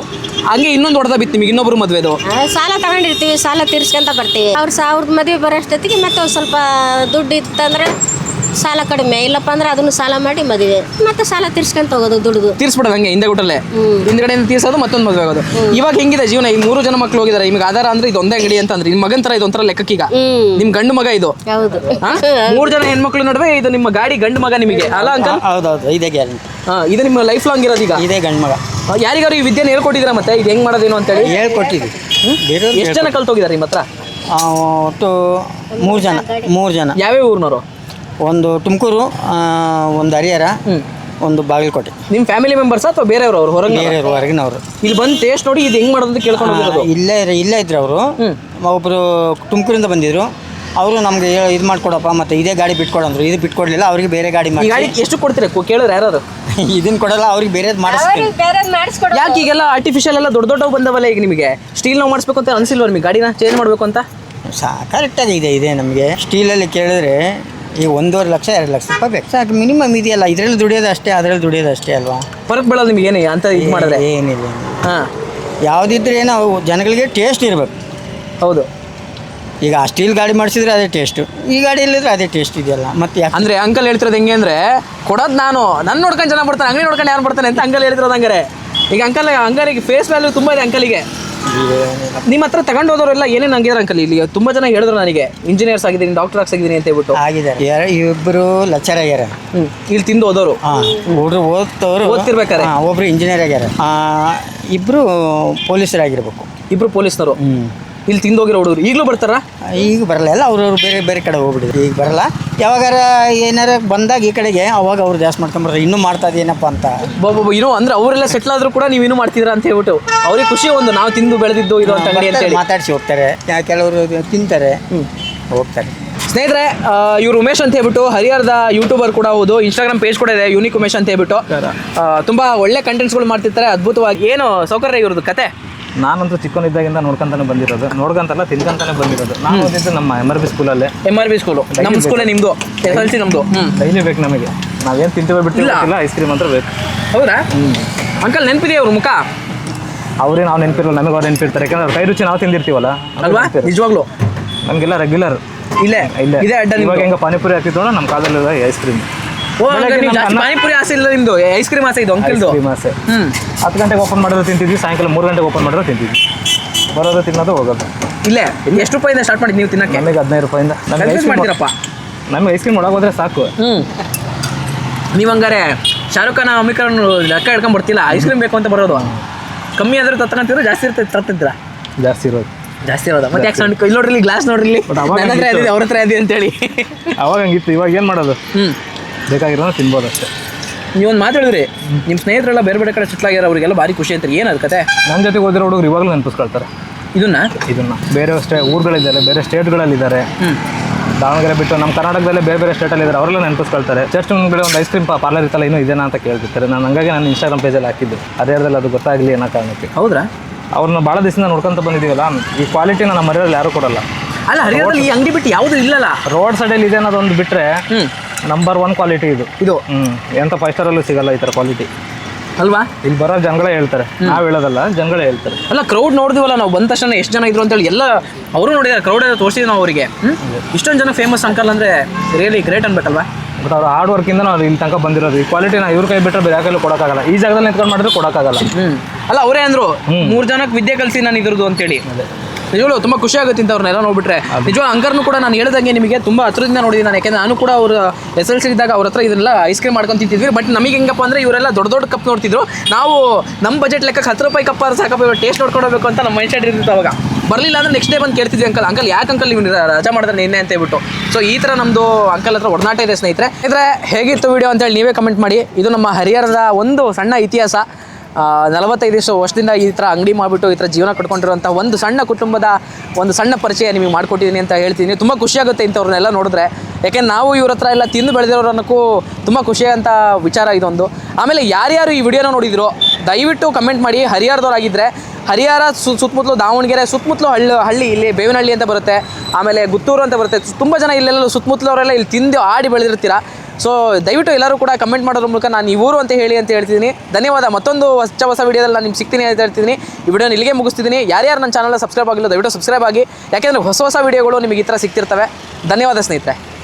ಹಂಗೆ ಇನ್ನೊಂದು ಹೊಡೆದ ಬಿತ್ತು ನಿಮಗೆ ಇನ್ನೊಬ್ರು ಮದುವೆದು. ಸಾಲ ತಗೊಂಡಿರ್ತೀವಿ ಸಾಲ ತೀರ್ಸ್ಕೊಂತ ಬರ್ತೀವಿ. ಅವ್ರು ಸಾವಿರದ ಮದುವೆ ಬರೋಷ್ಟೊತ್ತಿಗೆ ಮತ್ತೆ ಒಂದು ಸ್ವಲ್ಪ ದುಡ್ಡು ಇತ್ತಂದ್ರೆ ಸಾಲ ಕಡಿಮೆ ಇಲ್ಲಪ್ಪ ಅಂದ್ರೆ ಅದನ್ನು ಸಾಲ ಮಾಡಿ ಮದುವೆ. ಮತ್ತೆ ಸಾಲ ತೀರ್ಸ್ಕೊಂಡ್ ಹೋಗೋದು ದುಡ್ದು. ತೀರ್ಸ್ಬಿಡೋದು ಹಂಗೆ ಹಿಂದೆ ಗುಟ್ಟಲ್ಲೇ. ಹಿಂದ್ಗಡೆಯಿಂದ ತೀರ್ಸೋದು ಮತ್ತೊಂದು ಮದುವೆ ಆಗೋದು. ಇವಾಗ ಹೆಂಗಿದೆ ಜೀವನ? ಈ ಮೂರು ಜನ ಮಕ್ಳು ಹೋಗಿದಾರೆ ನಿಮ್ಗೆ ಆಧಾರ ಅಂದ್ರೆ ಇದು ಒಂದೇ ಅಂಗಡಿ ಅಂತ ಅಂದ್ರೆ ನಿಮ್ಮ ಮಗನ್ ತರ ಇದು ಒಂಥರ ಲೆಕ್ಕಕ್ಕೀಗ ನಿಮ್ ನಿಮ್ಮ ಗಂಡು ಮಗ ಇದು. ಹೌದು. ಹಾ? ಮೂರು ಜನ ಹೆಣ್ಮಕ್ಳು ನಡುವೆ ಇದು ನಿಮ್ಮ ಗಾಡಿ ಗಂಡು ಮಗ ನಿಮಗೆ. ಅಲ್ಲ ಅಂಕಲ್? ಹೌದೌದು ಇದೇ ಗ್ಯಾರಂಟಿ. ಹಾ, ಇದು ನಿಮ್ಮ ಲೈಫ್ ಲಾಂಗ್ ಇರೋದು ಈಗ? ಇದೇ ಗಂಡು ಮಗ. ಯಾರಿಗಾರು ಈ ವಿದ್ಯೆನ ಹೇಳ್ಕೊಟ್ಟಿದ್ರ ಮತ್ತೆ? ಇದು ಹೆಂಗ್ ಮಾಡೋದೇನು ಅಂತೇಳಿ? ಹೇಳ್ಕೊಟ್ಟಿದ್ವಿ ಬೇರೆ ಎಷ್ಟು ಜನ ಕಲ್ತೋಗಿದ್ದಾರೆ ನಿಮ್ಮ ಹತ್ರ? ಒಟ್ಟು ಮೂರು ಜನ ಮೂರು ಜನ. ಯಾವ್ಯಾವ ಊರಿನವರು? ಒಂದು ತುಮಕೂರು ಒಂದು ಹರಿಹರ ಒಂದು ಬಾಗಲಕೋಟೆ. ನಿಮ್ಮ ಫ್ಯಾಮಿಲಿ ಮೆಂಬರ್ಸ್ ಅಥವಾ ಬೇರೆಯವರು ಅವ್ರು ಹೊರಗೆ ಬೇರೆಯವರು ಹೊರಗಿನವರು. ಇಲ್ಲಿ ಬಂದು ಟೇಸ್ಟ್ ನೋಡಿ ಇದು ಹೆಂಗ್ ಮಾಡೋದು ಅಂತ ಕೇಳ್ಕೊಂಡು ಹೋಗಿರೋದು. ಇಲ್ಲೇ ಇರ- ಇಲ್ಲೇ ಇದ್ರು ಅವರು. ಒಬ್ಬರು ತುಮಕೂರಿಂದ ಬಂದಿದ್ರು. ಅವರು ನಮಗೆ ಇದು ಮಾಡ್ಕೊಡಪ್ಪ ಮತ್ತೆ ಇದೇ ಗಾಡಿ ಬಿಟ್ಕೊಡಂದ್ರು ಇದು ಬಿಟ್ಕೊಡ್ಲಿಲ್ಲ ಅವ್ರಿಗೆ ಬೇರೆ ಗಾಡಿ ಮಾಡಿ ಗಾಡಿ ಎಷ್ಟು ಕೊಡ್ತೀರ? ಕೊ- ಕೇಳಿದ್ರೆ ಯಾರು ಇದನ್ನ ಕೊಡಲ್ಲ ಅವ್ರಿಗೆ ಬೇರೆದು ಮಾಡಿಸ್ತೀನಿ. ಬೇರೆ ಮಾಡಿಸ್ಕೊಡು ಯಾಕೆ ಈಗೆಲ್ಲ ಆರ್ಟಿಫಿಷಿಯಲ್ ಎಲ್ಲ ದೊಡ್ಡ ದೊಡ್ಡ ಬಂದವಲ್ಲ ಈಗ ನಿಮಗೆ? ಸ್ಟೀಲ್ ನಾವು ಮಾಡಿಸ್ಬೇಕು ಅಂತ ಅನ್ಸಿಲ್ವ ನಿಮಗೆ? ಗಾಡಿನ ಚೇಂಜ್ ಮಾಡಬೇಕು ಅಂತ? ಸಾ ಕರೆಕ್ಟಾಗಿ ಇದೆ ಇದೆ ನಮಗೆ. ಸ್ಟೀಲಲ್ಲಿ ಕೇಳಿದ್ರೆ ಈಗ ಒಂದೂವರೆ ಲಕ್ಷ ಎರಡು ಲಕ್ಷ ರೂಪಾಯಿ ಬೇಕು. ಸಾಕು ಮಿನಿಮಮ್ ಇದೆಯಲ್ಲ ಇದರಲ್ಲಿ ದುಡಿಯೋದು ಅಷ್ಟೇ ಅದರಲ್ಲಿ ದುಡಿಯೋದು ಅಷ್ಟೇ ಅಲ್ವಾ? ಫರಕ್ ಬೀಳಲ್ಲ ನಿಮ್ಗೆ ಏನು ಅಂತ ಇದು ಮಾಡಿದ್ರೆ? ಏನಿಲ್ಲ ಹಾಂ. ಯಾವುದಿದ್ರೆ ನಾವು ಜನಗಳಿಗೆ ಟೇಸ್ಟ್ ಇರಬೇಕು. ಹೌದು. ಈಗ ಆ ಸ್ಟೀಲ್ ಗಾಡಿ ಮಾಡಿಸಿದ್ರೆ ಅದೇ ಟೇಸ್ಟು ಈ ಗಾಡಿ ಇಲ್ಲದ್ರೆ ಅದೇ ಟೇಸ್ಟ್ ಇದೆಯಲ್ಲ. ಮತ್ತೆ ಯಾಕೆ? ಅಂದ್ರೆ ಅಂಕಲ್ ಹೇಳ್ತಿರೋದು ಹೆಂಗೆ ಅಂದ್ರೆ ಕೊಡೋದು ನಾನು ನನ್ನ ನೋಡ್ಕೊಂಡು ಜನ ಬರ್ತಾನೆ ಅಂಗಡಿ ನೋಡ್ಕೊಂಡು ಯಾರು ಬರ್ತಾನೆ ಅಂತ ಅಂಕಲ್ ಹೇಳ್ತಿರೋದು ಹಂಗಾರೆ. ಈಗ ಅಂಕಲ್ ಅಂಗಾರಿಗೆ ಫೇಸ್ ವ್ಯಾಲ್ಯೂ ತುಂಬ ಇದೆ ಅಂಕಲಿಗೆ. ನಿಮ್ಮ ಹತ್ರ ತಗೊಂಡು ಹೋದವರೆಲ್ಲ ಏನೇನು ಹಂಗಿದಾರೆ ಅಂಕಲ್? ಇಲ್ಲಿ ತುಂಬ ಜನ ಹೇಳಿದ್ರು ನನಗೆ. ಇಂಜಿನಿಯರ್ಸ್ ಆಗಿದ್ದೀನಿ ಡಾಕ್ಟರ್ ಆಗಿದ್ದೀನಿ ಅಂತ ಹೇಳ್ಬಿಟ್ಟು. ಆಗಿದ್ದಾರೆ. ಯಾರು ಇಬ್ಬರು ಲೆಕ್ಚರ್ ಆಗ್ಯಾರ. ಇಲ್ಲಿ ತಿಂದು ಹೋದವರು. ಹುಡುಗರು ಓದ್ತವ್ರು ಓದ್ತಿರ್ಬೇಕಾರೆ? ಒಬ್ರು ಇಂಜಿನಿಯರ್ ಆಗ್ಯಾರ. ಇಬ್ರು ಪೊಲೀಸರಾಗಿರ್ಬೇಕು. ಇಬ್ರು ಪೊಲೀಸ್ನವರು. ಇಲ್ಲಿ ತಿಂದು ಹೋಗಿರೋ ಹುಡುಗರು ಈಗಲೂ ಬರ್ತಾರಾ? ಈಗ ಬರಲ್ಲ ಎಲ್ಲ ಅವ್ರವ್ರು ಬೇರೆ ಬೇರೆ ಕಡೆ ಹೋಗ್ಬಿಟ್ಟಿದ್ರು. ಈಗ ಬರಲ್ಲ. ಯಾವಾಗಾರ ಏನಾರ ಬಂದಾಗ ಈ ಕಡೆಗೆ ಅವಾಗ ಅವ್ರು ಜಾಸ್ತಿ ಮಾಡ್ಕೊಂಬರ್ತಾರೆ ಇನ್ನೂ ಮಾಡ್ತಾ ಇದೇನಪ್ಪ ಅಂತ. ಬಾಬು ಇನ್ನೂ ಅಂದ್ರೆ ಅವರೆಲ್ಲ ಸೆಟ್ಲ್ ಆದ್ರೂ ಕೂಡ ನೀವು ಇನ್ನೂ ಮಾಡ್ತಿದ್ರ ಅಂತ ಹೇಳ್ಬಿಟ್ಟು ಅವ್ರಿಗೆ ಖುಷಿ ಒಂದು ನಾವು ತಿಂದು ಬೆಳೆದಿದ್ದು ಇದು ಅಂತ ಅಂಗಡಿ ಅಂತ ಹೇಳಿ. ಮಾತಾಡಿಸಿ ಹೋಗ್ತಾರೆ. ಯಾ- ಕೆಲವರು ತಿಂತಾರೆ. ಹೋಗ್ತಾರೆ. ಸ್ನೇಹಿತರೆ ಇವ್ರು ಉಮೇಶ್ ಅಂತ ಹೇಳ್ಬಿಟ್ಟು ಹರಿಹರದ ಯೂಟ್ಯೂಬರ್ ಕೂಡ ಹೌದು ಇನ್ಸ್ಟಾಗ್ರಾಮ್ ಪೇಜ್ ಕೂಡ ಇದೆ ಯೂನಿಕ್ ಉಮೇಶ್ ಅಂತ ಹೇಳ್ಬಿಟ್ಟು. ಆ, ತುಂಬಾ ಒಳ್ಳೆ ಕಂಟೆಂಟ್ಸ್ಗಳು ಮಾಡ್ತಿರ್ತಾರೆ ಅದ್ಭುತವಾಗಿ. ಏನು ಸೌಕರ್ಯ ಇವ್ರದ್ದು ಕತೆ? ನಾನಂತೂ ಚಿಕ್ಕವನಿದ್ದಾಗಿಂದ ನೋಡ್ಕೊಂತಾನೆ ಬಂದಿರೋದು. ನೋಡ್ಕೊಂತಲ್ಲ ತಿನ್ಕೊಂತಾನೆ ಬಂದಿರೋದು. ನಾನು ಓದಿದ್ದು ನಮ್ಮ ಎಂ ಆರ್ ಬಿ ಸ್ಕೂಲಲ್ಲೇ ಎಂ ಆರ್ ಬಿ ಸ್ಕೂಲು ನಮ್ಮ ಸ್ಕೂಲೇ ನಿಮ್ದು? ಎಸ್ ಎಲ್ ಸಿ ನಮ್ದು. ಡೈಲಿ ಬೇಕು ನಮಗೆ. ನಾವೇನು ತಿಂತೀವಿ ಬಿಟ್ಟು ಇಲ್ಲ. ಇಲ್ಲ ಐಸ್ ಕ್ರೀಮ್ ಅಂತ ಬೇಕು. ಹೌದಾ? ಅಂಕಲ್ ನೆನಪಿದೆ ಅವ್ರ ಮುಖ? ಅವ್ರೇ ನಾವು ನೆನಪಿರಲ್ಲ ನಮಗೆ ಅವ್ರು ನೆನಪಿರ್ತಾರೆ. ಯಾಕಂದ್ರೆ ಅವ್ರ ಕೈ ರುಚಿ ನಾವು ತಿಂದಿರ್ತೀವಲ್ಲ ಅಲ್ವಾ? ನಿಜವಾಗ್ಲು? ನಮಗೆಲ್ಲ ರೆಗ್ಯುಲರ್ ಇಲ್ಲೇ? ಇಲ್ಲೇ. ಇದೇ ಅಡ್ಡ ಇವಾಗ ಹೆಂಗೆ ಪಾನಿಪುರಿ ಹಾಕಿದ್ರು ನಮ್ಮ ಕಾಲದಲ್ಲಿ ಐಸ್ ಕ್ರೀಮ್ ಜಾಸ್ತಿ ಪಾನಿಪುರಿ ಆಸೆ ಇಲ್ಲ ನಿಮ್ದು? ಐಸ್ ಕ್ರೀಮ್ ಆಸೆ ಇದು ಐಸ್ ಅಂಕಲ್ದು ಕ್ರೀಮ್ ಆಸೆ. ಹ್ಮ್. ಹತ್ತು ಗಂಟೆಗೆ ಓಪನ್ ಮಾಡಿದ್ರೆ ತಿಂತಿದ್ವಿ ಸಾಯಂಕಾಲ ಮೂರು ಗಂಟೆಗೆ ಓಪನ್ ಮಾಡಿದ್ರೆ ತಿಂತಿದ್ವಿ. ಬರೋದು ತಿನ್ನೋದು ಹೋಗೋದು. ಇಲ್ಲೇ ಎಷ್ಟು ರೂಪಾಯಿಂದ ಸ್ಟಾರ್ಟ್ ಮಾಡಿ ನೀವು ತಿನ್ನಕ್ಕೆ? ನಮಗೆ ಹದಿನೈದು ರೂಪಾಯಿಂದ ನಮಗೆ ಐಸ್ ಕ್ರೀಮ್ ಮಾಡ್ತೀರಪ್ಪ. ನಮಗೆ ಐಸ್ ಕ್ರೀಮ್ ಒಳಗೆ ಹೋದ್ರೆ ಸಾಕು. ಹ್ಮ್. ನೀವು ಹಂಗಾರೆ ಶಾರುಖ್ ಖಾನ್ ಅಮಿಕರನ್ನು ಲೆಕ್ಕ ಹಿಡ್ಕೊಂಡ್ ಬರ್ತಿಲ್ಲ ಐಸ್ ಕ್ರೀಮ್ ಬೇಕು ಅಂತ ಬರೋದು. ಕಮ್ಮಿ ಆದ್ರೆ ತತ್ಕೊಂತೀರ ಜಾಸ್ತಿ ಇರ್ತೈತೆ ತರ್ತಿದ್ರ ಜಾಸ್ತಿ ಇರೋದು. ಜಾಸ್ತಿ ಇರೋದು? ಮತ್ತೆ ಯಾಕೆ ಸಣ್ಣ ಇಲ್ಲಿ ನೋಡ್ರಿ ಗ್ಲಾಸ್ ನೋಡ್ರಿ ನನ್ನ ಹತ್ರ. ಇದೆ ಅವ್ರ ಹತ್ರ ಇದೆ ಅಂತೇಳಿ. ಅವಾಗ ಹಂಗಿತ್ತು? ಇವಾಗ ಏನು ಮಾಡೋದು? ಹ್ಮ್. ಬೇಕಾಗಿರೋದು ತಿನ್ಬೋದು ಅಷ್ಟೇ. ನೀವೊಂದು ಮಾತು ಹೇಳಿದ್ರಿ ನಿಮ್ಮ ಸ್ನೇಹಿತರೆಲ್ಲ ಬೇರೆ ಬೇರೆ ಕಡೆ ಸುತ್ತಲಾಗಿ ಅವರಿಗೆಲ್ಲ ಭಾರಿ ಖುಷಿ ಅಂತಾರೆ ಏನದು ಕತೆ? ನನ್ನ ಜೊತೆಗೆ ಓದಿರೋ ಹುಡುಗರು ಇವಾಗಲೂ ನೆನಪಿಸ್ಕೊಳ್ತಾರೆ. ಇದನ್ನ? ಇದನ್ನ. ಬೇರೆ ಸ್ಟೇ ಊರುಗಳಿದ್ದಾರೆ ಬೇರೆ ಸ್ಟೇಟ್ಗಳಲ್ಲಿದ್ದಾರೆ. ದಾವಣಗೆರೆ ಬಿಟ್ಟು ನಮ್ಮ ಕರ್ನಾಟಕದಲ್ಲೇ ಬೇರೆ ಬೇರೆ ಸ್ಟೇಟಲ್ಲಿ ಇದ್ದಾರೆ ಅವರೆಲ್ಲ ನೆನಪಿಸ್ಕೊಳ್ತಾರೆ. ಜಸ್ಟ್ ಮುಂದೆ ಒಂದು ಐಸ್ ಕ್ರೀಮ್ ಪಾರ್ಲರ್ ಇತ್ತಲ್ಲ ಇನ್ನೂ ಇದೇನಾ ಅಂತ ಕೇಳ್ತಿರ್ತಾರೆ. ನಾನು ಹಂಗಾಗಿ ನಾನು ಇನ್ಸ್ಟಾಗ್ರಾಮ್ ಪೇಜಲ್ಲಿ ಹಾಕಿದ್ದು. ಅದೇರದಲ್ಲಿ ಅದು ಗೊತ್ತಾಗಲಿ ಅನ್ನೋ ಕಾರಣಕ್ಕೆ. ಹೌದ್ರಾ? ಅವ್ರನ್ನ ಭಾಳ ದಿವಸದಿಂದ ನೋಡ್ಕೊಂತ ಬಂದಿದ್ದೀವಲ್ಲ ಈ ಕ್ವಾಲಿಟಿನ ನಮ್ಮ ಮನೆಯಲ್ಲಿ ಯಾರು ಕೊಡಲ್ಲ. ಅಲ್ಲ ಹರಿಯಲ್ಲಿ ಈ ಅಂಗಡಿ ಬಿಟ್ಟು ಯಾವುದು ಇಲ್ಲಲ್ಲ? ರೋಡ್ ಸೈಡಲ್ಲಿ ಇದೆ ಅನ್ನೋದೊಂದು ಬಿಟ್ಟರೆ ನಂಬರ್ ಒನ್ ಕ್ವಾಲಿಟಿ ಇದು. ಇದು? ಹ್ಞೂ ಎಂಥ ಫೈವ್ ಸ್ಟಾರಲ್ಲೂ ಸಿಗಲ್ಲ ಈ ಥರ ಕ್ವಾಲಿಟಿ ಅಲ್ವಾ? ಇಲ್ಲಿ ಬರೋ ಜನಗಳೇ ಹೇಳ್ತಾರೆ. ನಾವು ಹೇಳೋದಲ್ಲ ಜನಗಳೇ ಹೇಳ್ತಾರೆ. ಅಲ್ಲ ಕ್ರೌಡ್ ನೋಡಿದ್ವಲ್ಲ ನಾವು ಬಂದ ತಕ್ಷಣ ಎಷ್ಟು ಜನ ಇದ್ರು ಅಂತೇಳಿ ಎಲ್ಲ ಅವರು ನೋಡಿದ್ದಾರೆ ಕ್ರೌಡ್ ಎಲ್ಲ ತೋರಿಸಿದ್ವಿ ನಾವು ಅವರಿಗೆ. ಇಷ್ಟೊಂದು ಜನ ಫೇಮಸ್ ಅಂಕಲ್ ಅಂದ್ರೆ ರಿಯಲಿ ಗ್ರೇಟ್ ಅನ್ಬೇಕಲ್ವಾ ಬಟ್ ಅವ್ರ ಹಾರ್ಡ್ ವರ್ಕಿಂದ ನಾವು ಇಲ್ಲಿ ತನಕ ಬಂದಿರೋದು. ಈ ಕ್ವಾಲಿಟಿ ನಾವು ಇವ್ರ ಕೈ ಬಿಟ್ಟರೆ ಬೇರೆ ಯಾಕಲ್ಲೂ ಕೊಡೋಕ್ಕಾಗಲ್ಲ. ಈ ಜಾಗದಲ್ಲಿ ನಿಂತ್ಕೊಂಡು ಮಾಡಿದ್ರೆ ಕೊಡೋಕ್ಕಾಗಲ್ಲ. ಅಲ್ಲ ಅವರೇ ಅಂದ್ರು ಮೂರು ಜನಕ್ಕೆ ವಿದ್ಯೆ ಕಲಿಸಿ ನಾನು ಇದ್ರದ್ದು ಅಂತೇಳಿ. ನಿಜವಾಗ್ಲೂ ತುಂಬ ಖುಷಿ ಆಗುತ್ತೆ ಅವ್ರನ್ನೆಲ್ಲ ನೋಡ್ಬಿಟ್ರೆ. ನಿಜವಾಗ ಅಂಕರ್ನು ಕೂಡ ನಾನು ಹೇಳ್ದಂಗೆ ನಿಮಗೆ ತುಂಬಾ ಹತ್ರದಿಂದ ನೋಡಿದ್ದೀನಿ. ನಾನು ಯಾಕೆಂದ್ರೆ ನಾನು ಕೂಡ ಅವ್ರ ಎಸ್ ಎಲ್ ಸಿ ಇದ್ದಾಗ ಅವ್ರ ಹತ್ರ ಇದನ್ನೆಲ್ಲ ಐಸ್ ಕ್ರೀಮ್ ಮಾಡ್ಕೊಂಡು ತಿಂತಿದ್ವಿ. ಬಟ್ ನಮಗೆ ಹೆಂಗಪ್ಪ ಅಂದ್ರೆ ಇವರೆಲ್ಲ ದೊಡ್ಡ ದೊಡ್ಡ ಕಪ್ ನೋಡ್ತಿದ್ರು. ನಾವು ನಮ್ಮ ಬಜೆಟ್ ಲೆಕ್ಕಕ್ಕೆ ಹತ್ತು ರೂಪಾಯಿ ಕಪ್ ಆದ್ರೆ ಸಾಕಪ್ಪ ಇವಾಗ ಟೇಸ್ಟ್ ನೋಡ್ಕೊಡ್ಬೇಕು ಅಂತ ನಮ್ಮ ಮೈಂಡ್ ಸೆಟ್ ಇರ್ತಿತ್ತು ಅವಾಗ. ಬರಲಿಲ್ಲ ಅಂದ್ರೆ ನೆಕ್ಸ್ಟ್ ಡೇ ಬಂದು ಕೇಳ್ತಿದ್ವಿ ಅಂಕಲ್ ಅಂಕಲ್ ಯಾಕೆ ಅಂಕಲ್ ನೀವು ರಜಾ ಮಾಡಿದ್ರೆ ನಿನ್ನೆ ಅಂತ ಹೇಳ್ಬಿಟ್ಟು. ಸೊ ಈ ಥರ ನಮ್ಮದು ಅಂಕಲ್ ಹತ್ರ ಒಡನಾಟ ಇದೆ ಸ್ನೇಹಿತರೆ. ಇದ್ರೆ ಹೇಗಿತ್ತು ವಿಡಿಯೋ ಅಂತೇಳಿ ನೀವೇ ಕಮೆಂಟ್ ಮಾಡಿ. ಇದು ನಮ್ಮ ಹರಿಹರದ ಒಂದು ಸಣ್ಣ ಇತಿಹಾಸ. ನಲವತ್ತೈದು ದಿವಸ ವರ್ಷದಿಂದ ಈ ಥರ ಅಂಗಡಿ ಮಾಡಿಬಿಟ್ಟು ಈ ಥರ ಜೀವನ ಕಟ್ಕೊಂಡಿರುವಂಥ ಒಂದು ಸಣ್ಣ ಕುಟುಂಬದ ಒಂದು ಸಣ್ಣ ಪರಿಚಯ ನಿಮಗೆ ಮಾಡಿಕೊಟ್ಟಿದ್ದೀನಿ ಅಂತ ಹೇಳ್ತೀನಿ. ತುಂಬ ಖುಷಿಯಾಗುತ್ತೆ ಇಂಥವ್ರನ್ನೆಲ್ಲ ನೋಡಿದ್ರೆ. ಯಾಕೆಂದ್ರೆ ನಾವು ಇವ್ರ ಹತ್ರ ಎಲ್ಲ ತಿಂದು ಬೆಳೆದಿರೋರು ಅನ್ನೋಕ್ಕೂ ತುಂಬ ಖುಷಿಯಾದಂಥ ವಿಚಾರ ಇದೊಂದು. ಆಮೇಲೆ ಯಾರ್ಯಾರು ಈ ವಿಡಿಯೋನ ನೋಡಿದ್ರು, ದಯವಿಟ್ಟು ಕಮೆಂಟ್ ಮಾಡಿ. ಹರಿಹರದವರಾಗಿದ್ದರೆ ಹರಿಹರ ಸು, ಸುತ್ತಮುತ್ತಲು ದಾವಣಗೆರೆ, ಸುತ್ತಮುತ್ತಲು ಹಳ್ಳಿ ಹಳ್ಳಿ, ಇಲ್ಲಿ ಬೇವಿನಹಳ್ಳಿ ಅಂತ ಬರುತ್ತೆ. ಆಮೇಲೆ ಗುತ್ತೂರು ಅಂತ ಬರುತ್ತೆ. ತುಂಬ ಜನ ಇಲ್ಲೆಲ್ಲ ಸುತ್ತಮುತ್ತಲವರೆಲ್ಲ ಇಲ್ಲಿ ತಿಂದು ಆಡಿ ಬೆಳೆದಿರ್ತೀರ? ಸೊ ದಯವಿಟ್ಟು ಎಲ್ಲರೂ ಕೂಡ ಕಮೆಂಟ್ ಮಾಡೋದ್ರ ಮೂಲಕ ನಾನು ಈ ಅಂತ ಹೇಳಿ ಅಂತ ಹೇಳ್ತಿದ್ದೀನಿ. ಧನ್ಯವಾದ. ಮತ್ತೊಂದು ಹೊಸ ಹೊಸ ವೀಡಿಯೋದಲ್ಲಿ ನಾನು ನಿಮ್ಗೆ ಸಿಗ್ತೀನಿ ಅಂತ ಹೇಳ್ತಿದ್ದೀನಿ. ಈ ವಿಡಿಯೋನ ಇಲ್ಲಿಗೆ ಮುಗಿಸ್ತಿದ್ದೀನಿ. ಯಾರ್ಯಾರು ನನ್ನ ಚಾನಲ್ ಸಬ್ಸ್ಕ್ರೈಬ್ ಆಗಿಲ್ಲ, ದಯವಿಟ್ಟು ಸಬ್ಸ್ಕ್ರೈಬ್ ಆಗಿ. ಯಾಕೆಂದರೆ ಹೊಸ ಹೊಸ ವೀಡಿಯೋಗಳು ನಿಮಗೆ ಈ ಥರ ಸಿಗ್ತಿರ್ತವೆ. ಧನ್ಯವಾದ ಸ್ನೇಹಿತರೆ.